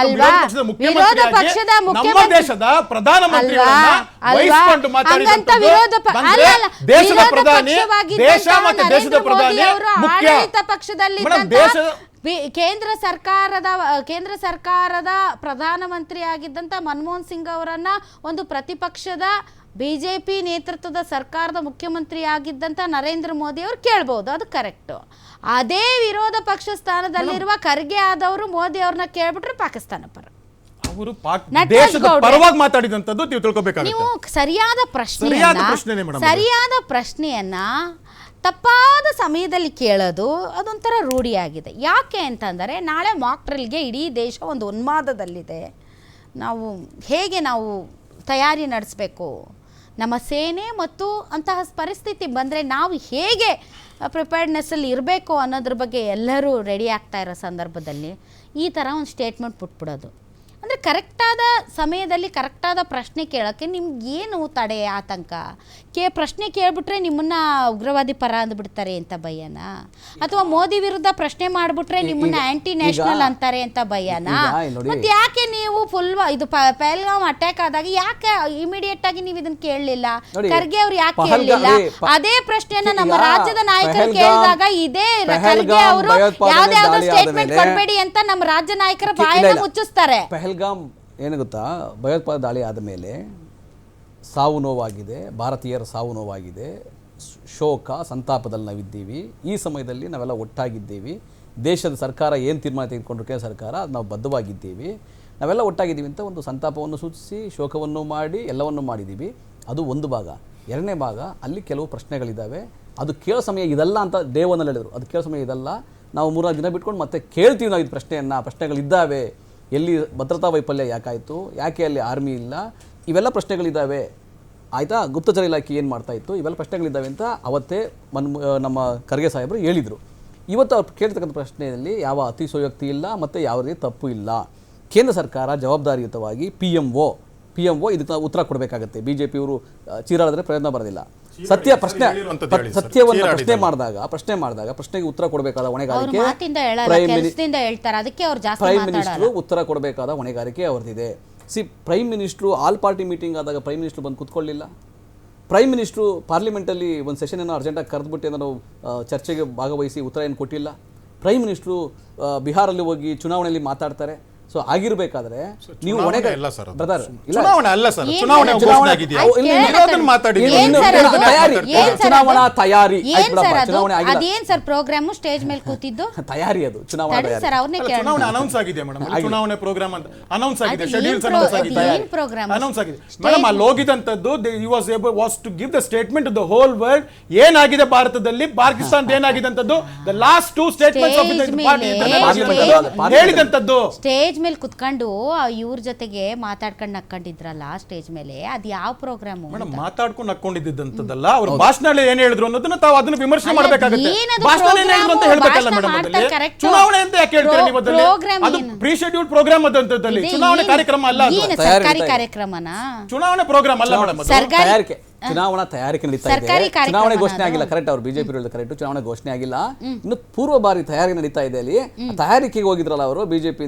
ವಿರೋಧ ಪಕ್ಷದ ನಮ್ಮ ದೇಶದ ಪ್ರಧಾನಮಂತ್ರಿ? ವಹಿಸ್ಕೊಂಡು. ದೇಶದ ಪ್ರಧಾನಿ ದೇಶ ಮತ್ತೆ ದೇಶದ ಪ್ರಧಾನಿ ಮುಖ್ಯ ಪಕ್ಷದಲ್ಲಿ ದೇಶದ ಕೇಂದ್ರ ಸರ್ಕಾರದ ಕೇಂದ್ರ ಸರ್ಕಾರದ ಪ್ರಧಾನಮಂತ್ರಿ ಆಗಿದ್ದಂಥ ಮನಮೋಹನ್ ಸಿಂಗ್ ಅವರನ್ನ ಒಂದು ಪ್ರತಿಪಕ್ಷದ ಬಿಜೆಪಿ ನೇತೃತ್ವದ ಸರ್ಕಾರದ ಮುಖ್ಯಮಂತ್ರಿ ಆಗಿದ್ದಂಥ ನರೇಂದ್ರ ಮೋದಿ ಅವರು ಕೇಳ್ಬೋದು ಅದು ಕರೆಕ್ಟು. ಅದೇ ವಿರೋಧ ಪಕ್ಷ ಸ್ಥಾನದಲ್ಲಿರುವ ಖರ್ಗೆ ಆದವರು ಮೋದಿ ಅವ್ರನ್ನ ಕೇಳ್ಬಿಟ್ರೆ ಪಾಕಿಸ್ತಾನ ಪರ. ಅವರು. ಪರವಾಗಿ ಮಾತಾಡಿದಂಥದ್ದು ನೀವು ತಿಳ್ಕೊಬೇಕಾಗುತ್ತೆ. ನೀವು ಸರಿಯಾದ ಪ್ರಶ್ನೆ ಪ್ರಶ್ನೆಯನ್ನ ಸರಿಯಾದ ಪ್ರಶ್ನೆಯನ್ನ ತಪ್ಪಾದ ಸಮಯದಲ್ಲಿ ಕೇಳೋದು ಅದೊಂಥರ ರೂಢಿಯಾಗಿದೆ. ಯಾಕೆ ಅಂತಂದರೆ, ನಾಳೆ ಮಾಕ್ಟ್ರಲ್ಗೆ ಇಡೀ ದೇಶ ಒಂದು ಉನ್ಮಾದದಲ್ಲಿದೆ. ನಾವು ಹೇಗೆ ನಾವು ತಯಾರಿ ನಡೆಸಬೇಕು? ನಮ್ಮ ಸೇನೆ ಮತ್ತು ಅಂತಹ ಪರಿಸ್ಥಿತಿ ಬಂದರೆ ನಾವು ಹೇಗೆ ಪ್ರಿಪೇರ್ಡ್ನೆಸ್ಸಲ್ಲಿ ಇರಬೇಕು ಅನ್ನೋದ್ರ ಬಗ್ಗೆ ಎಲ್ಲರೂ ರೆಡಿ ಆಗ್ತಾ ಇರೋ ಸಂದರ್ಭದಲ್ಲಿ ಈ ಥರ ಒಂದು ಸ್ಟೇಟ್ಮೆಂಟ್ ಬಿಟ್ಬಿಡೋದು ಅಂದರೆ ಕರೆಕ್ಟಾದ ಸಮಯದಲ್ಲಿ ಕರೆಕ್ಟಾದ ಪ್ರಶ್ನೆ ಕೇಳೋಕ್ಕೆ ಏನು ತಡೆ ಆತಂಕ? ಕೇ ಪ್ರಶ್ನೆ ಕೇಳಿಬಿಟ್ರೆ ನಿಮ್ಮನ್ನ ಉಗ್ರವಾದಿ ಪರ ಅಂದ್ಬಿಡ್ತಾರೆ ಅಂತ ಭಯನ ಅಥವಾ ಮೋದಿ ವಿರುದ್ಧ ಪ್ರಶ್ನೆ ಮಾಡಿಬಿಟ್ರೆ ನಿಮ್ಮನ್ನ ಆಂಟಿ ನ್ಯಾಷನಲ್ ಅಂತಾರೆ ಅಂತ ಭಯನ ಮತ್ತೆ ಯಾಕೆ ನೀವು ಫುಲ್ ಇದು ಪಹಲ್ಗಾಮ್ ಅಟ್ಯಾಕ್ ಆದಾಗ ಯಾಕೆ ಇಮಿಡಿಯೇಟ್ ಆಗಿ ನೀವು ಇದನ್ನ ಕೇಳಲಿಲ್ಲ? ಖರ್ಗೆ ಅವ್ರು ಯಾಕೆ ಕೇಳಲಿಲ್ಲ? ಅದೇ ಪ್ರಶ್ನೆಯನ್ನ ನಮ್ಮ ರಾಜ್ಯದ ನಾಯಕರು ಕೇಳಿದಾಗ ಇದೇ ಖರ್ಗೆ ಅವರು ಭಯೋತ್ಪಾದನೆ ಯಾವ್ದೇ ಯಾವ್ದೋ ಸ್ಟೇಟ್ಮೆಂಟ್ ಕೊಡಬೇಡಿ ಅಂತ ನಮ್ಮ ರಾಜ್ಯ ನಾಯಕರ ಬಾಯನ್ನ. ಮುಚ್ಚಿಸ್ತಾರೆ. ಪಹಲ್ಗಾಮ್ ಏನು ಗೊತ್ತಾ? ಭಯೋತ್ಪಾದ ದಾಳಿ ಆದ ಮೇಲೆ ಸಾವು ನೋವಾಗಿದೆ, ಭಾರತೀಯರ ಸಾವು ನೋವಾಗಿದೆ. ಶೋಕ, ಸಂತಾಪದಲ್ಲಿ ನಾವಿದ್ದೀವಿ. ಈ ಸಮಯದಲ್ಲಿ ನಾವೆಲ್ಲ ಒಟ್ಟಾಗಿದ್ದೀವಿ. ದೇಶದ ಸರ್ಕಾರ ಏನು ತೀರ್ಮಾನ ತೆಗೆದುಕೊಂಡ್ರು ಕೇಂದ್ರ ಸರ್ಕಾರ ನಾವು ಬದ್ಧವಾಗಿದ್ದೀವಿ. ನಾವೆಲ್ಲ ಒಟ್ಟಾಗಿದ್ದೀವಿ ಅಂತ ಒಂದು ಸಂತಾಪವನ್ನು ಸೂಚಿಸಿ, ಶೋಕವನ್ನು ಮಾಡಿ, ಎಲ್ಲವನ್ನು ಮಾಡಿದ್ದೀವಿ. ಅದು ಒಂದು ಭಾಗ. ಎರಡನೇ ಭಾಗ, ಅಲ್ಲಿ ಕೆಲವು ಪ್ರಶ್ನೆಗಳಿದ್ದಾವೆ. ಅದು ಕೇಳೋ ಸಮಯ ಇದಲ್ಲ ಅಂತ ಡೇ ಒನ್ನಲ್ಲಿ ಹೇಳಿದರು. ಅದು ಕೇಳೋ ಸಮಯ ಇದಲ್ಲ. ನಾವು ಮೂರ್ನಾಲ್ಕು ದಿನ ಬಿಟ್ಕೊಂಡು ಮತ್ತೆ ಕೇಳ್ತೀವಿ ನಾವು ಇದು ಪ್ರಶ್ನೆಯನ್ನು. ಪ್ರಶ್ನೆಗಳಿದ್ದಾವೆ. ಎಲ್ಲಿ ಭದ್ರತಾ ವೈಫಲ್ಯ ಯಾಕಾಯಿತು? ಯಾಕೆ ಅಲ್ಲಿ ಆರ್ಮಿ ಇಲ್ಲ? ಇವೆಲ್ಲ ಪ್ರಶ್ನೆಗಳಿದ್ದಾವೆ. ಆಯಿತಾ? ಗುಪ್ತಚರ ಇಲಾಖೆ ಏನು ಮಾಡ್ತಾ ಇತ್ತು? ಇವೆಲ್ಲ ಪ್ರಶ್ನೆಗಳಿದ್ದಾವೆ ಅಂತ ಅವತ್ತೇ ಮನ್ ನಮ್ಮ ಖರ್ಗೆ ಸಾಹೇಬರು ಹೇಳಿದರು. ಇವತ್ತು ಅವ್ರು ಕೇಳ್ತಕ್ಕಂಥ ಪ್ರಶ್ನೆಯಲ್ಲಿ ಯಾವ ಅತಿಶಯೋಕ್ತಿ ಇಲ್ಲ ಮತ್ತು ಯಾವುದೇ ತಪ್ಪು ಇಲ್ಲ. ಕೇಂದ್ರ ಸರ್ಕಾರ ಜವಾಬ್ದಾರಿಯುತವಾಗಿ P M O P M O ಇದಕ್ಕೆ ಉತ್ತರ ಕೊಡಬೇಕಾಗತ್ತೆ. ಬಿ ಜೆ ಪಿಯವರು ಚೀರಾಡಿದ್ರೆ ಪ್ರಯತ್ನ ಬರೋದಿಲ್ಲ. ಸತ್ಯ ಪ್ರಶ್ನೆ ಸತ್ಯವನ್ನು ಪ್ರಶ್ನೆ. ಮಾಡಿದಾಗ ಪ್ರಶ್ನೆ ಮಾಡಿದಾಗ ಪ್ರಶ್ನೆಗೆ ಉತ್ತರ ಕೊಡಬೇಕಾದ ಅವ್ರ ಹೊಣೆಗಾರಿಕೆ ಪ್ರೈಮ್ ಮಿನಿಸ್ಟರ್ ಕೆಲಸದಿಂದ ಅದಕ್ಕೆ ಅವ್ರು ಜಾಸ್ತಿ ಪ್ರೈಮ್ ಉತ್ತರ ಕೊಡಬೇಕಾದ ಹೊಣೆಗಾರಿಕೆ ಅವ್ರದ್ದಿದೆ. See prime minister all party meeting ಆದಾಗ ಪ್ರೈಮ್ ಮಿನಿಸ್ಟ್ರು ಬಂದು ಕೂತ್ಕೊಳ್ಳಿಲ್ಲ. ಪ್ರೈಮ್ ಮಿನಿಸ್ಟ್ರು ಪಾರ್ಲಿಮೆಂಟಲ್ಲಿ ಒಂದು ಸೆಷನ್ ಏನೋ ಅರ್ಜೆಂಟಾಗಿ ಕರೆದುಬಿಟ್ಟು ಏನೋ ಚರ್ಚೆಗೆ ಭಾಗವಹಿಸಿ ಉತ್ತರ ಏನು ಕೊಟ್ಟಿಲ್ಲ. ಪ್ರೈಮ್ ಮಿನಿಸ್ಟ್ರು ಬಿಹಾರಲ್ಲಿ ಹೋಗಿ ಚುನಾವಣೆಯಲ್ಲಿ ಮಾತಾಡ್ತಾರೆ. ಸೊ ಆಗಿರ್ಬೇಕಾದ್ರೆ ನೀವು ಹೊಣೆಗಾರ ಅಲ್ಲ ಸರ್ ಅದು. ಬ್ರದರ್ ಇಲ್ಲ. ಚುನಾವಣೆ ಅಲ್ಲ ಸರ್ ಏನ್ ಚುನಾವಣೆ ಆಗಿದೆಯಾ ಇಲ್ಲಿ ಇರೋದನ್ನ ಮಾತಾಡಿ. ಏನ್ ಸರ್? ತಯಾರಿ ಏನ್ ಸರ್ ಚುನಾವಣಾ ಅದು? ತಯಾರಿ. ಆಯ್ತು ಏನ್ ಬಿಡಪ್ಪ, ಅದು? ಚುನಾವಣೆ ಆಗಿಲ್ಲ. ಅದೇನ್ ಸರ್ ಪ್ರೋಗ್ರಾಮು? ಸ್ಟೇಜ್ ಮೇಲೆ ಕೂತಿದ್ದು? ತಯಾರಿ ಅದು ಚುನಾವಣಾ ತಡಿ ತಯಾರಿ. ಸರ್ ಅವ್ರನ್ನೇ ಅಲ್ಲ, ಕೇಳೋಣ ಚುನಾವಣೆ ಅನೌನ್ಸ್ ಆಗಿದೆ ಮೇಡಮ್. ಚುನಾವಣೆ ಪ್ರೋಗ್ರಾಮ್ ಅಂತ ಅನೌನ್ಸ್ ಆಗಿದೆ ಅದು ಶೆಡ್ಯೂಲ್ಸ್ ಏನ್ ಅನೌನ್ಸ್ pro- ಆಗಿದೆ. ಅದು ಏನ್ program? ಅನೌನ್ಸ್ ಆಗಿದೆ. ಮೇಡಮ್ ಅಲ್ಲಿ ಹೋಗಿದಂತದ್ದು was able was to give the statement the whole world ಏನಾಗಿದೆ ಭಾರತದಲ್ಲಿ? ಪಾಕಿಸ್ತಾನ. ಏನಾಗಿದೆ ಅಂತದ್ದು the last two statement of Stage ಮೇಲೆ- ಹೇಳಿದಂತದ್ದು ಸ್ಟೇಜ್ ಮೇಲೆ ಕುತ್ಕೊಂಡು ಇವ್ರ ಜೊತೆಗೆ ಮಾತಾಡ್ಕೊಂಡು ನಕ್ಕೊಂಡಿದ್ರಲ್ಲ ಸ್ಟೇಜ್ ಮೇಲೆ ಅದ್ ಯಾವ ಪ್ರೋಗ್ರಾಮ್ ಮೇಡಮ್ ಮಾತಾಡ್ಕೊಂಡು ನಕ್ಕೊಂಡಿದ್ದಂತದ್ದಲ್ಲ ಅವ್ರ ಭಾಷಣದಲ್ಲಿ ಏನ್ ಹೇಳಿದ್ರು ಅನ್ನೋದನ್ನ ತಾವು ಅದನ್ನ ವಿಮರ್ಶೆ ಮಾಡ್ಬೇಕಾಗುತ್ತೆ. ಏನದು ಭಾಷಣ ಏನ್ ಹೇಳಿದ್ರು ಅಂತ program? ಹೇಳ್ಬೇಕಲ್ಲ ಭಾಷಣ ಮೇಡಮ್ ಮಾಡ್ತಾರೆ, correct. ಚುನಾವಣೆ ಅಂತ ಯಾಕೆ ಹೇಳ್ತೀರಾ ನೀವು ಅದ್ರಲ್ಲಿ? program ಅದು ಏನು? ಪ್ರೀ ಶೆಡ್ಯೂಲ್ ಪ್ರೋಗ್ರಾಮ್ ಅದಂತದಲ್ಲಿ ಚುನಾವಣೆ ಕಾರ್ಯಕ್ರಮ ಅಲ್ಲ ಅದು. ಏನು ಸರ್ಕಾರಿ ಕಾರ್ಯಕ್ರಮನಾ? ಚುನಾವಣೆ ಪ್ರೋಗ್ರಾಮ್ ಅಲ್ಲ ಮೇಡಮ್ ಅದು. ಸರ್ಕಾರಿ ತಯಾರಿಕೆ. ಚುನಾವಣಾ ತಯಾರಿಕೆ ನಡೀತಾ ಇದೆ. ಚುನಾವಣೆ ಘೋಷಣೆ ಆಗಿಲ್ಲ. ಕರೆಕ್ಟ್ ಅವರು ಬಿಜೆಪಿ ಹೇಳಿದ ಕರೆಕ್ಟ್ ಚುನಾವಣೆ ಘೋಷಣೆ ಆಗಿಲ್ಲ. ಇನ್ನು ಪೂರ್ವ ಬಾರಿ ತಯಾರಿ ನಡೀತಾ ಇದೆ ಅಲ್ಲಿ. ತಯಾರಿಕೆಗೆ ಹೋಗಿದ್ರಲ್ಲ ಅವರು ಬಿಜೆಪಿ